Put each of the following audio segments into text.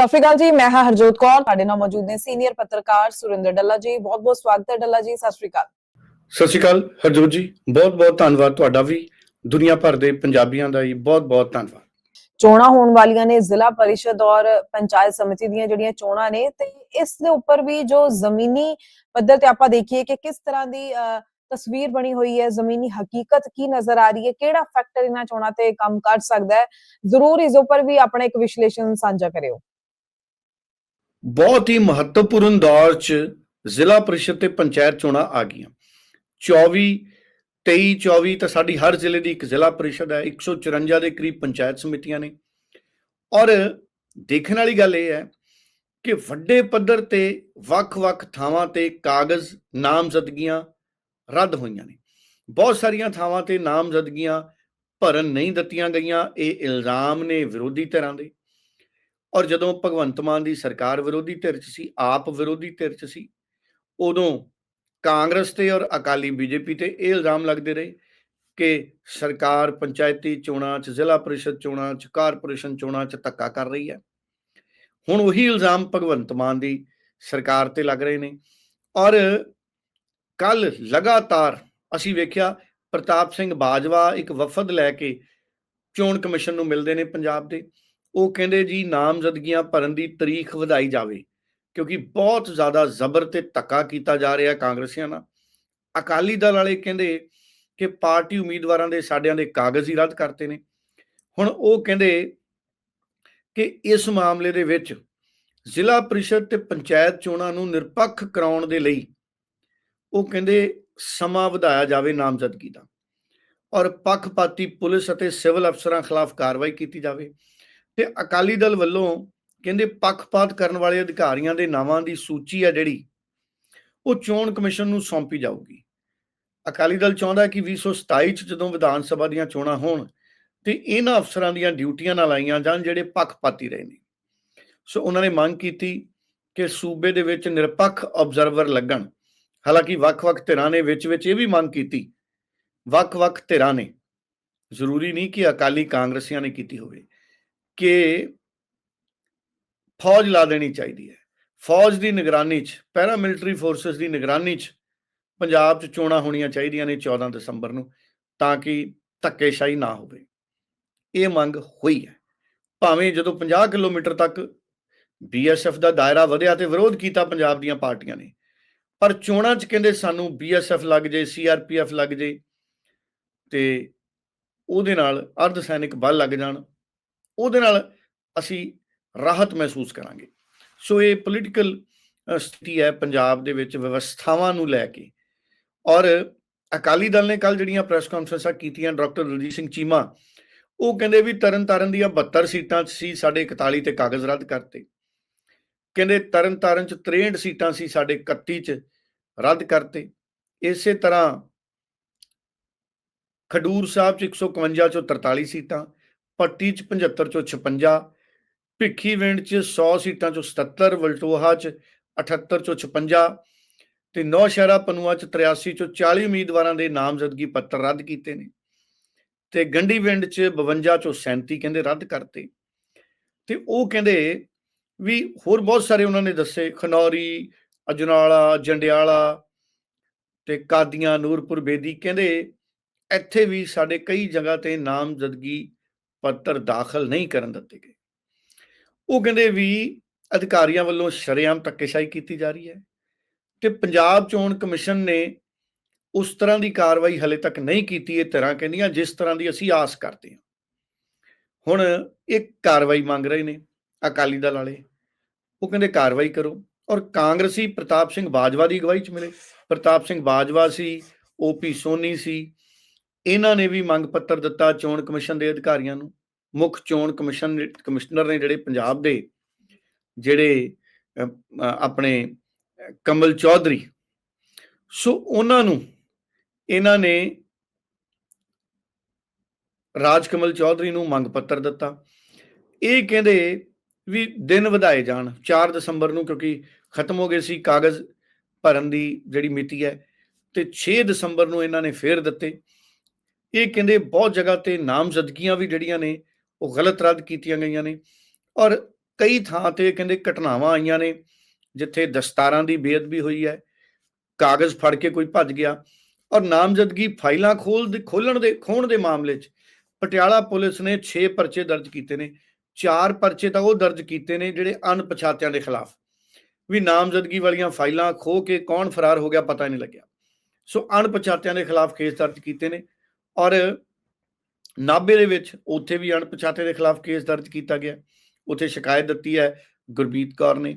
ਸਤਿ ਸ਼੍ਰੀ ਅਕਾਲ ਜੀ ਮੈਂ ਹਾਂ ਹਰਜੋਤ ਕੌਰ। ਤੁਹਾਡੇ ਨਾਲ ਮੌਜੂਦ ਨੇ ਸੀਨੀਅਰ ਪੱਤਰਕਾਰ ਸੁਰਿੰਦਰ ਡੱਲਾ ਜੀ। ਬਹੁਤ ਬਹੁਤ ਸਵਾਗਤ ਹੈ ਡੱਲਾ ਜੀ। ਸਤਿ ਸ਼੍ਰੀ ਅਕਾਲ। ਸਤਿ ਸ਼੍ਰੀ ਅਕਾਲ ਹਰਜੋਤ ਜੀ। ਬਹੁਤ ਬਹੁਤ ਧੰਨਵਾਦ ਤੁਹਾਡਾ ਵੀ। ਦੁਨੀਆ ਭਰ ਦੇ ਪੰਜਾਬੀਆਂ ਦਾ ਹੀ ਬਹੁਤ ਬਹੁਤ ਧੰਨਵਾਦ। ਚੋਣਾਂ ਹੋਣ ਵਾਲੀਆਂ ਨੇ ਜ਼ਿਲ੍ਹਾ ਪਰਿਸ਼ਦ ਔਰ ਪੰਚਾਇਤ ਸਮਿਤੀ ਦੀਆਂ ਜਿਹੜੀਆਂ ਚੋਣਾਂ ਨੇ ਤੇ ਇਸ ਦੇ ਉੱਪਰ ਵੀ ਜੋ ਜ਼ਮੀਨੀ ਪੱਧਰ ਤੇ ਆਪਾਂ ਦੇਖੀਏ ਕਿ ਕਿਸ ਤਰ੍ਹਾਂ ਦੀ ਤਸਵੀਰ ਬਣੀ ਹੋਈ ਹੈ ਜ਼ਮੀਨੀ ਹਕੀਕਤ ਕੀ ਨਜ਼ਰ ਆ ਰਹੀ ਹੈ ਕਿਹੜਾ ਫੈਕਟਰ ਇਹਨਾਂ ਚੋਣਾਂ ਤੇ ਕੰਮ ਕਰ ਸਕਦਾ ਹੈ ਜ਼ਰੂਰ ਇਸ ਉੱਪਰ ਵੀ ਆਪਣਾ ਇੱਕ ਵਿਸ਼ਲੇਸ਼ਣ ਸਾਂਝਾ ਕਰਿਓ। ਬਹੁਤ ਹੀ ਮਹੱਤਵਪੂਰਨ ਦੌਰ 'ਚ ਜ਼ਿਲ੍ਹਾ ਪ੍ਰੀਸ਼ਦ ਤੇ ਪੰਚਾਇਤ ਚੋਣਾਂ ਆ ਗਈਆਂ। 24 23 24 ਤਾਂ ਸਾਡੀ ਹਰ ਜ਼ਿਲ੍ਹੇ ਦੀ ਇੱਕ ਜ਼ਿਲ੍ਹਾ ਪ੍ਰੀਸ਼ਦ ਹੈ 154 ਦੇ ਕਰੀਬ ਪੰਚਾਇਤ ਸਮਿਤੀਆਂ ਨੇ। ਔਰ ਦੇਖਣ ਵਾਲੀ ਗੱਲ ਇਹ ਹੈ ਕਿ ਵੱਡੇ ਪੱਧਰ ਤੇ ਵੱਖ-ਵੱਖ ਥਾਵਾਂ ਤੇ ਕਾਗਜ਼, ਨਾਮਜ਼ਦਗੀਆਂ ਰੱਦ ਹੋਈਆਂ ਨੇ। ਬਹੁਤ ਸਾਰੀਆਂ ਥਾਵਾਂ ਤੇ ਨਾਮਜ਼ਦਗੀਆਂ ਭਰਨ ਨਹੀਂ ਦਿੱਤੀਆਂ ਗਈਆਂ, ਇਹ ਇਲਜ਼ਾਮ ਨੇ ਵਿਰੋਧੀ ਧਿਰਾਂ ਦੇ। ਔਰ ਜਦੋਂ ਭਗਵੰਤ ਮਾਨ ਦੀ ਸਰਕਾਰ ਵਿਰੋਧੀ ਧਿਰ 'ਚ ਸੀ, ਆਪ ਵਿਰੋਧੀ ਧਿਰ 'ਚ ਸੀ, ਉਦੋਂ ਕਾਂਗਰਸ ਤੇ ਔਰ ਅਕਾਲੀ ਬੀਜੇਪੀ ਤੇ ਇਹ ਇਲਜ਼ਾਮ ਲੱਗਦੇ ਰਹੇ ਕਿ ਸਰਕਾਰ ਪੰਚਾਇਤੀ ਚੋਣਾਂ 'ਚ, ਜ਼ਿਲ੍ਹਾ ਪਰਿਸ਼ਦ ਚੋਣਾਂ 'ਚ, ਕਾਰਪੋਰੇਸ਼ਨ ਚੋਣਾਂ 'ਚ ਧੱਕਾ ਕਰ ਰਹੀ ਹੈ। ਹੁਣ ਉਹੀ ਇਲਜ਼ਾਮ ਭਗਵੰਤ ਮਾਨ ਦੀ ਸਰਕਾਰ ਤੇ ਲੱਗ ਰਹੇ ਨੇ। ਔਰ ਕੱਲ ਲਗਾਤਾਰ ਅਸੀਂ ਵੇਖਿਆ ਪ੍ਰਤਾਪ ਸਿੰਘ ਬਾਜਵਾ ਇੱਕ ਵਫਦ ਲੈ ਕੇ ਚੋਣ ਕਮਿਸ਼ਨ ਨੂੰ ਮਿਲਦੇ ਨੇ ਪੰਜਾਬ ਦੇ। ਉਹ ਕਹਿੰਦੇ ਜੀ ਨਾਮਜ਼ਦਗੀਆਂ ਭਰਨ ਦੀ ਤਾਰੀਖ ਵਧਾਈ ਜਾਵੇ, ਕਿਉਂਕਿ ਬਹੁਤ ਜ਼ਿਆਦਾ ਜ਼ਬਰ ਤੇ ਧੱਕਾ ਕੀਤਾ ਜਾ ਰਿਹਾ ਕਾਂਗਰਸੀਆਂ ਨਾਲ। ਅਕਾਲੀ ਦਲ ਵਾਲੇ ਕਹਿੰਦੇ ਕਿ ਪਾਰਟੀ ਉਮੀਦਵਾਰਾਂ ਦੇ ਸਾਡਿਆਂ ਦੇ ਕਾਗਜ਼ ਹੀ ਰੱਦ ਕਰਤੇ ਨੇ। ਹੁਣ ਉਹ ਕਹਿੰਦੇ ਕਿ ਇਸ ਮਾਮਲੇ ਦੇ ਵਿੱਚ ਜ਼ਿਲ੍ਹਾ ਪਰਿਸ਼ਦ ਤੇ ਪੰਚਾਇਤ ਚੋਣਾਂ ਨੂੰ ਨਿਰਪੱਖ ਕਰਾਉਣ ਦੇ ਲਈ ਉਹ ਕਹਿੰਦੇ ਸਮਾਂ ਵਧਾਇਆ ਜਾਵੇ ਨਾਮਜ਼ਦਗੀ ਦਾ। ਔਰ ਪੱਖਪਾਤੀ ਪੁਲਿਸ ਅਤੇ ਸਿਵਲ ਅਫਸਰਾਂ ਖਿਲਾਫ ਕਾਰਵਾਈ ਕੀਤੀ ਜਾਵੇ। ਤੇ ਅਕਾਲੀ ਦਲ ਵੱਲੋਂ ਕਹਿੰਦੇ ਪੱਖਪਾਤ ਕਰਨ ਵਾਲੇ ਅਧਿਕਾਰੀਆਂ ਦੇ ਨਾਵਾਂ ਦੀ ਸੂਚੀ ਹੈ ਜਿਹੜੀ, ਉਹ ਚੋਣ ਕਮਿਸ਼ਨ ਨੂੰ ਸੌਂਪੀ ਜਾਊਗੀ। ਅਕਾਲੀ ਦਲ ਚਾਹੁੰਦਾ ਹੈ ਕਿ 2027 ਚ ਜਦੋਂ ਵਿਧਾਨ ਸਭਾ ਦੀਆਂ ਚੋਣਾਂ ਹੋਣ ਤੇ ਇਹਨਾਂ ਅਫਸਰਾਂ ਦੀਆਂ ਡਿਊਟੀਆਂ ਨਾਲ ਲਾਈਆਂ ਜਾਣ ਜਿਹੜੇ ਪੱਖਪਾਤੀ ਰਹੇ ਨੇ। ਸੋ ਉਹਨਾਂ ਨੇ ਮੰਗ ਕੀਤੀ ਕਿ ਸੂਬੇ ਦੇ ਵਿੱਚ ਨਿਰਪੱਖ ਆਬਜ਼ਰਵਰ ਲੱਗਣ। ਹਾਲਾਂਕਿ ਵੱਖ-ਵੱਖ ਧਿਰਾਂ ਨੇ ਵਿੱਚ-ਵਿੱਚ ਇਹ ਵੀ ਮੰਗ ਕੀਤੀ, ਵੱਖ-ਵੱਖ ਧਿਰਾਂ ਨੇ। ਜ਼ਰੂਰੀ ਨਹੀਂ ਕਿ ਅਕਾਲੀ ਕਾਂਗਰਸੀਆਂ ਨੇ ਕੀਤੀ ਹੋਵੇ। ਕਿ ਫੌਜ ਲਾ ਦੇਣੀ ਚਾਹੀਦੀ ਹੈ। ਫੌਜ ਦੀ ਨਿਗਰਾਨੀ 'ਚ ਪੈਰਾ ਮਿਲਟਰੀ ਫੋਰਸਸ ਦੀ ਨਿਗਰਾਨੀ 'ਚ ਪੰਜਾਬ 'ਚ ਚੋਣਾਂ ਹੋਣੀਆਂ ਚਾਹੀਦੀਆਂ ਨੇ 14 ਦਸੰਬਰ ਨੂੰ, ਤਾਂ ਕਿ ਧੱਕੇਸ਼ਾਹੀ ਨਾ ਹੋਵੇ। ਇਹ ਮੰਗ ਹੋਈ ਹੈ। ਭਾਵੇਂ ਜਦੋਂ 50 ਕਿਲੋਮੀਟਰ ਤੱਕ ਬੀਐਸਐਫ ਦਾ ਦਾਇਰਾ ਵਧਿਆ ਤੇ ਵਿਰੋਧ ਕੀਤਾ ਪੰਜਾਬ ਦੀਆਂ ਪਾਰਟੀਆਂ ਨੇ, ਪਰ ਚੋਣਾਂ 'ਚ ਕਹਿੰਦੇ ਸਾਨੂੰ ਬੀਐਸਐਫ ਲੱਗ ਜੇ ਸੀਆਰਪੀਐਫ ਲੱਗ ਜੇ ਤੇ ਉਹਦੇ ਨਾਲ ਅਰਧ ਸੈਨਿਕ ਬਲ ਲੱਗ ਜਾਣ ਉਹਦੇ ਨਾਲ ਅਸੀਂ ਰਾਹਤ ਮਹਿਸੂਸ ਕਰਾਂਗੇ। ਸੋ ਇਹ ਪੋਲੀਟੀਕਲ ਸਥਿਤੀ ਹੈ ਪੰਜਾਬ ਦੇ ਵਿੱਚ ਵਿਵਸਥਾਵਾਂ ਨੂੰ ਲੈ ਕੇ। ਔਰ ਅਕਾਲੀ ਦਲ ਨੇ ਕੱਲ ਜਿਹੜੀਆਂ ਪ੍ਰੈਸ ਕਾਨਫਰੰਸਾਂ ਕੀਤੀਆਂ ਡਾਕਟਰ ਰਣਜੀਤ ਸਿੰਘ ਚੀਮਾ, ਉਹ ਕਹਿੰਦੇ ਵੀ ਤਰਨ ਤਾਰਨ ਦੀਆਂ 72 ਸੀਟਾਂ 'ਚ ਸੀ ਸਾਡੇ 41 ਤੇ ਕਾਗਜ਼ ਰੱਦ ਕਰਤੇ। ਕਹਿੰਦੇ ਤਰਨ ਤਾਰਨ 'ਚ 63 ਸੀਟਾਂ ਸੀ ਸਾਡੇ 31 'ਚ ਰੱਦ ਕਰਤੇ। ਇਸੇ ਤਰ੍ਹਾਂ ਖਡੂਰ ਸਾਹਿਬ 'ਚ 151 ਚੋਂ 43 ਸੀਟਾਂ ਪੱਟੀ 'ਚ 75 ਚੋਂ 56 ਭਿੱਖੀ ਵਿੰਡ 'ਚ 100 ਸੀਟਾਂ ਚੋਂ 77 ਵਲਟੋਹਾ 'ਚ 78 ਚੋਂ 56 ਤੇ ਨੌਸ਼ਹਿਰਾ ਪਨੂਆ 'ਚ 83 ਚੋਂ 40 ਉਮੀਦਵਾਰਾਂ ਦੇ ਨਾਮਜ਼ਦਗੀ ਪੱਤਰ ਰੱਦ ਕੀਤੇ ਨੇ ਤੇ ਗੰਡੀ ਵਿੰਡ 'ਚ 52 ਚੋਂ 37 ਕਹਿੰਦੇ ਰੱਦ ਕਰਤੇ ਤੇ ਉਹ ਕਹਿੰਦੇ ਵੀ ਹੋਰ ਬਹੁਤ ਸਾਰੇ ਉਹਨਾਂ ਨੇ ਦੱਸੇ, ਖਨੌਰੀ, ਅਜਨਾਲਾ, ਜੰਡਿਆਲਾ ਤੇ ਕਾਦੀਆਂ, ਨੂਰਪੁਰ, ਬੇਦੀ ਕਹਿੰਦੇ ਇੱਥੇ ਵੀ ਸਾਡੇ ਕਈ ਜਗ੍ਹਾ ਤੇ ਨਾਮਜ਼ਦਗੀ ਪੱਤਰ ਦਾਖਲ ਨਹੀਂ ਕਰਨ ਦਿੱਤੇ ਗਏ। ਉਹ ਕਹਿੰਦੇ ਵੀ ਅਧਿਕਾਰੀਆਂ ਵੱਲੋਂ ਸ਼ਰੇਆਮ ਧੱਕੇਸ਼ਾਹੀ ਕੀਤੀ ਜਾ ਰਹੀ ਹੈ ਤੇ ਪੰਜਾਬ ਚੋਣ ਕਮਿਸ਼ਨ ਨੇ ਉਸ ਤਰ੍ਹਾਂ ਦੀ ਕਾਰਵਾਈ ਹਲੇ ਤੱਕ ਨਹੀਂ ਕੀਤੀ, ਇਹ ਤਰ੍ਹਾਂ ਕਹਿੰਦੀਆਂ ਜਿਸ ਤਰ੍ਹਾਂ ਦੀ ਅਸੀਂ ਆਸ ਕਰਦੇ ਹਾਂ। ਹੁਣ ਇੱਕ ਕਾਰਵਾਈ ਮੰਗ ਰਹੇ ਨੇ ਅਕਾਲੀ ਦਲ ਵਾਲੇ। ਉਹ ਕਹਿੰਦੇ ਕਾਰਵਾਈ ਕਰੋ ਔਰ ਕਾਂਗਰਸੀ ਪ੍ਰਤਾਪ ਸਿੰਘ ਬਾਜਵਾ ਦੀ ਅਗਵਾਈ ਚ ਮਿਲੇ। ਪ੍ਰਤਾਪ ਸਿੰਘ ਬਾਜਵਾ ਸੀ ਓਪੀ ਸੋਨੀ ਸੀ ਇਹਨਾਂ ਨੇ ਵੀ ਮੰਗ ਪੱਤਰ ਦਿੱਤਾ ਚੋਣ ਕਮਿਸ਼ਨ ਦੇ ਅਧਿਕਾਰੀਆਂ ਨੂੰ। ਮੁੱਖ ਚੋਣ ਕਮਿਸ਼ਨ ਕਮਿਸ਼ਨਰ ਨੇ ਜਿਹੜੇ ਪੰਜਾਬ ਦੇ ਜਿਹੜੇ ਆਪਣੇ ਕਮਲ ਚੌਧਰੀ, ਸੋ ਉਹਨਾਂ ਨੂੰ ਇਹਨਾਂ ਨੇ ਰਾਜ ਕਮਲ ਚੌਧਰੀ ਨੂੰ ਮੰਗ ਪੱਤਰ ਦਿੱਤਾ। ਇਹ ਕਹਿੰਦੇ ਵੀ ਦਿਨ ਵਧਾਏ ਜਾਣ 4 ਦਸੰਬਰ ਨੂੰ ਕਿਉਂਕਿ ਖਤਮ ਹੋ ਗਏ ਸੀ ਕਾਗਜ਼ ਭਰਨ ਦੀ ਜਿਹੜੀ ਮਿਤੀ ਹੈ, ਤੇ 6 ਦਸੰਬਰ ਨੂੰ ਇਹਨਾਂ ਨੇ ਫੇਰ ਦਿੱਤੇ। ਇਹ ਕਹਿੰਦੇ ਬਹੁਤ ਜਗ੍ਹਾ ਤੇ ਨਾਮਜ਼ਦਗੀਆਂ ਵੀ ਜਿਹੜੀਆਂ ਨੇ, ਉਹ ਗਲਤ ਰੱਦ ਕੀਤੀਆਂ ਗਈਆਂ ਨੇ ਔਰ ਕਈ ਥਾਂ ਤੇ ਕਹਿੰਦੇ ਘਟਨਾਵਾਂ ਆਈਆਂ ਨੇ, ਜਿੱਥੇ ਦਸਤਾਰਾਂ ਦੀ ਬੇਅਦਬੀ ਹੋਈ ਹੈ, ਕਾਗਜ਼ ਫੜ ਕੇ ਕੋਈ ਭੱਜ ਗਿਆ ਔਰ ਨਾਮਜ਼ਦਗੀ ਫਾਈਲਾਂ ਖੋਲ ਦੇ, ਖੋਲਣ ਦੇ ਖੋਣ ਦੇ ਮਾਮਲੇ 'ਚ ਪਟਿਆਲਾ ਪੁਲਿਸ ਨੇ 6 ਪਰਚੇ ਦਰਜ ਕੀਤੇ ਨੇ, ਚਾਰ ਪਰਚੇ ਤਾਂ ਉਹ ਦਰਜ ਕੀਤੇ ਨੇ ਜਿਹੜੇ ਅਣਪਛਾਤਿਆਂ ਦੇ ਖਿਲਾਫ। ਵੀ ਨਾਮਜ਼ਦਗੀ ਵਾਲੀਆਂ ਫਾਈਲਾਂ ਖੋ ਕੇ ਕੌਣ ਫਰਾਰ ਹੋ ਗਿਆ ਪਤਾ ਹੀ ਨਹੀਂ ਲੱਗਿਆ। ਸੋ ਅਣਪਛਾਤਿਆਂ ਦੇ ਖਿਲਾਫ ਕੇਸ ਦਰਜ ਕੀਤੇ ਨੇ ਔਰ ਨਾਭੇ ਦੇ ਵਿੱਚ ਉੱਥੇ ਵੀ ਅਣਪਛਾਤੇ ਦੇ ਖਿਲਾਫ ਕੇਸ ਦਰਜ ਕੀਤਾ ਗਿਆ। ਉੱਥੇ ਸ਼ਿਕਾਇਤ ਦਿੱਤੀ ਹੈ ਗੁਰਬੀਤ ਕੌਰ ਨੇ।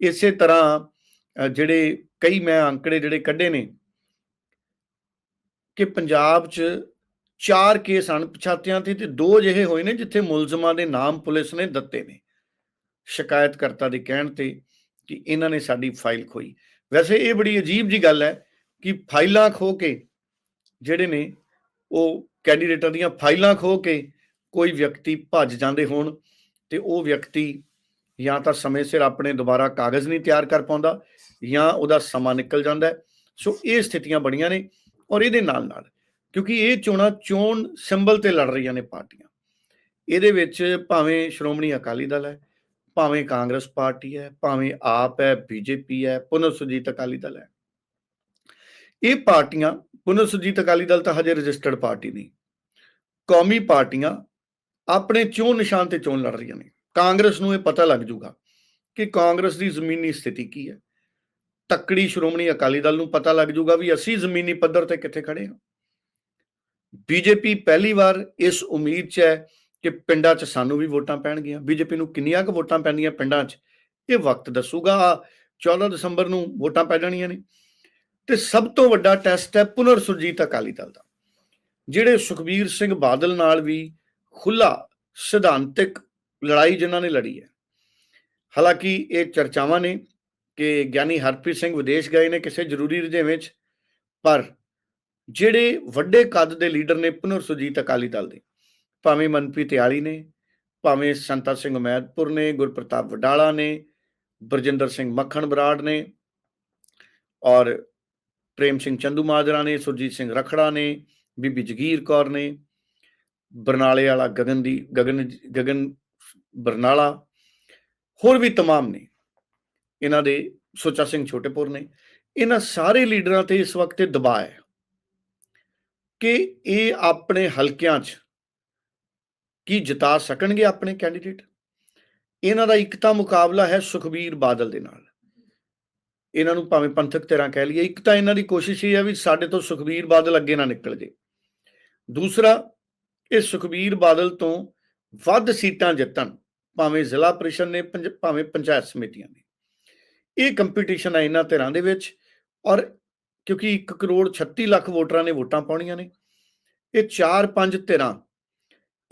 ਇਸੇ ਤਰ੍ਹਾਂ ਜਿਹੜੇ ਕਈ ਮੈਂ ਅੰਕੜੇ ਜਿਹੜੇ ਕੱਢੇ ਨੇ ਕਿ ਪੰਜਾਬ 'ਚ ਚਾਰ ਕੇਸ ਅਣਪਛਾਤਿਆਂ ਤੇ ਤੇ ਦੋ ਜਿਹੇ ਹੋਏ ਨੇ ਜਿੱਥੇ ਮੁਲਜ਼ਮਾਂ ਦੇ ਨਾਮ ਪੁਲਿਸ ਨੇ ਦਿੱਤੇ ਨੇ। ਸ਼ਿਕਾਇਤਕਰਤਾ ਦੇ ਕਹਿਣ ਤੇ ਕਿ ਇਹਨਾਂ ਨੇ ਸਾਡੀ ਫਾਈਲ ਖੋਈ। ਵੈਸੇ ਇਹ ਬੜੀ ਅਜੀਬ ਜੀ ਗੱਲ ਹੈ ਕਿ ਫਾਈਲਾਂ ਖੋ ਕੇ ਜਿਹੜੇ ਨੇ ਉਹ ਕੈਂਡੀਡੇਟਾਂ ਦੀਆਂ ਫਾਈਲਾਂ ਖੋ ਕੇ ਕੋਈ ਵਿਅਕਤੀ ਭੱਜ ਜਾਂਦੇ ਹੋਣ ਤੇ ਉਹ ਵਿਅਕਤੀ ਜਾਂ ਤਾਂ ਸਮੇਂ ਸਿਰ ਆਪਣੇ ਦੁਬਾਰਾ ਕਾਗਜ਼ ਨਹੀਂ ਤਿਆਰ ਕਰ ਪਾਉਂਦਾ ਜਾਂ ਉਹਦਾ ਸਮਾਂ ਨਿਕਲ ਜਾਂਦਾ ਸੋ ਇਹ ਸਥਿਤੀਆਂ ਬੜੀਆਂ ਨੇ ਔਰ ਇਹਦੇ ਨਾਲ ਨਾਲ ਕਿਉਂਕਿ ਇਹ ਚੋਣਾਂ ਚੋਣ ਸਿੰਬਲ ਤੇ ਲੜ ਰਹੀਆਂ ਨੇ ਪਾਰਟੀਆਂ। ਇਹਦੇ ਵਿੱਚ ਭਾਵੇਂ ਸ਼੍ਰੋਮਣੀ ਅਕਾਲੀ ਦਲ ਹੈ, ਭਾਵੇਂ ਕਾਂਗਰਸ ਪਾਰਟੀ ਹੈ, ਭਾਵੇਂ ਆਪ ਹੈ, ਬੀਜੇਪੀ ਹੈ, ਪੁਨਰ ਸੁਰਜੀਤ ਅਕਾਲੀ ਦਲ ਹੈ। ਇਹ ਪਾਰਟੀਆਂ ਪੁਨਰ ਸੁਰਜੀਤ ਅਕਾਲੀ ਦਲ ਤਾਂ ਹਜੇ ਰਜਿਸਟਰਡ ਪਾਰਟੀ ਨਹੀਂ। ਕੌਮੀ ਪਾਰਟੀਆਂ ਆਪਣੇ ਚੋਣ ਨਿਸ਼ਾਨ ਤੇ ਚੋਣ ਲੜ ਰਹੀਆਂ ਨੇ। ਕਾਂਗਰਸ ਨੂੰ ਇਹ ਪਤਾ ਲੱਗ ਜੂਗਾ ਕਿ ਕਾਂਗਰਸ ਦੀ ਜ਼ਮੀਨੀ ਸਥਿਤੀ ਕੀ ਹੈ। ਤੱਕੜੀ ਸ਼੍ਰੋਮਣੀ ਅਕਾਲੀ ਦਲ ਨੂੰ ਪਤਾ ਲੱਗ ਜੂਗਾ ਵੀ ਅਸੀਂ ਜ਼ਮੀਨੀ ਪੱਧਰ ਤੇ ਕਿੱਥੇ ਖੜੇ ਹਾਂ। ਬੀਜੇਪੀ ਪਹਿਲੀ ਵਾਰ ਇਸ ਉਮੀਦ 'ਚ ਹੈ ਕਿ ਪਿੰਡਾਂ 'ਚ ਸਾਨੂੰ ਵੀ ਵੋਟਾਂ ਪੈਣਗੀਆਂ। ਬੀਜੇਪੀ ਨੂੰ ਕਿੰਨੀਆਂ ਕੁ ਵੋਟਾਂ ਪੈਣੀਆਂ ਪਿੰਡਾਂ 'ਚ, ਇਹ ਵਕਤ ਦੱਸੂਗਾ। 14 ਦਸੰਬਰ ਨੂੰ ਵੋਟਾਂ ਪੈ ਜਾਣੀਆਂ ਨੇ। ਤੇ ਸਭ ਤੋਂ ਵੱਡਾ ਟੈਸਟ ਹੈ ਪੁਨਰ ਸੁਰਜੀਤ ਅਕਾਲੀ ਦਲ ਦਾ, ਜਿਹੜੇ ਸੁਖਬੀਰ ਸਿੰਘ ਬਾਦਲ ਨਾਲ ਵੀ ਖੁੱਲਾ ਸਿਧਾਂਤਿਕ ਲੜਾਈ ਜਿਨ੍ਹਾਂ ਨੇ ਲੜੀ ਹੈ। ਹਾਲਾਂਕਿ ਇਹ ਚਰਚਾਵਾਂ ਨੇ ਕਿ ਗਿਆਨੀ ਹਰਪ੍ਰੀਤ ਸਿੰਘ ਵਿਦੇਸ਼ ਗਏ ਨੇ ਕਿਸੇ ਜ਼ਰੂਰੀ ਰੁਝੇਵੇਂ 'ਚ, ਪਰ ਜਿਹੜੇ ਵੱਡੇ ਕੱਦ ਦੇ ਲੀਡਰ ਨੇ ਪੁਨਰ ਸੁਰਜੀਤ ਅਕਾਲੀ ਦਲ ਦੇ, ਭਾਵੇਂ ਮਨਪ੍ਰੀਤ ਆਲੀ ਨੇ, ਭਾਵੇਂ ਸੰਤਾ ਸਿੰਘ ਮਹਿਦਪੁਰ ਨੇ, ਗੁਰਪ੍ਰਤਾਪ ਵਡਾਲਾ ਨੇ, ਬਰਜਿੰਦਰ ਸਿੰਘ ਮੱਖਣ ਬਰਾੜ ਨੇ ਔਰ ਪ੍ਰੇਮ ਸਿੰਘ ਚੰਦੂ ਮਾਜਰਾ ਨੇ ਸੁਰਜੀਤ ਸਿੰਘ ਰਖੜਾ ਨੇ ਬੀਬੀ ਜਗੀਰ ਕੌਰ ਨੇ ਬਰਨਾਲੇ ਵਾਲਾ ਗਗਨ ਦੀ ਗਗਨ ਗਗਨ ਬਰਨਾਲਾ ਹੋਰ ਵੀ तमाम ਨੇ ਇਹਨਾਂ ਦੇ ਸੁੱਚਾ ਸਿੰਘ ਛੋਟੇਪੁਰ ਨੇ ਇਹਨਾਂ ਸਾਰੇ ਲੀਡਰਾਂ ਤੇ ਇਸ ਵਕਤ ਇਹ ਦਬਾਅ ਹੈ ਕਿ ਇਹ ਆਪਣੇ ਹਲਕਿਆਂ 'ਚ ਕੀ ਜਿਤਾ ਸਕਣਗੇ ਆਪਣੇ ਕੈਂਡੀਡੇਟ ਇਹਨਾਂ ਦਾ ਇੱਕ ਤਾਂ ਮੁਕਾਬਲਾ ਹੈ ਸੁਖਬੀਰ ਬਾਦਲ ਦੇ ਨਾਲ ਇਹਨਾਂ ਨੂੰ ਭਾਵੇਂ ਪੰਥਕ ਧਿਰਾਂ ਕਹਿ ਲਈਏ, ਇੱਕ ਤਾਂ ਇਹਨਾਂ ਦੀ ਕੋਸ਼ਿਸ਼ ਇਹ ਹੈ ਵੀ ਸਾਡੇ ਤੋਂ ਸੁਖਬੀਰ ਬਾਦਲ ਅੱਗੇ ਨਾ ਨਿਕਲ ਜੇ ਦੂਸਰਾ, ਇਹ ਸੁਖਬੀਰ ਬਾਦਲ ਤੋਂ ਵੱਧ ਸੀਟਾਂ ਜਿੱਤਣ, ਭਾਵੇਂ ਜ਼ਿਲ੍ਹਾ ਪ੍ਰੀਸ਼ਦ ਨੇ, ਪੰਜ- ਭਾਵੇਂ ਪੰਚਾਇਤ ਸਮਿਤੀਆਂ ਨੇ। ਇਹ ਕੰਪੀਟੀਸ਼ਨ ਹੈ ਇਹਨਾਂ ਧਿਰਾਂ ਦੇ ਵਿੱਚ ਔਰ ਕਿਉਂਕਿ 1 ਕਰੋੜ 36 ਲੱਖ ਵੋਟਰਾਂ ਨੇ ਵੋਟਾਂ ਪਾਉਣੀਆਂ ਨੇ, ਇਹ 4-5 ਧਿਰਾਂ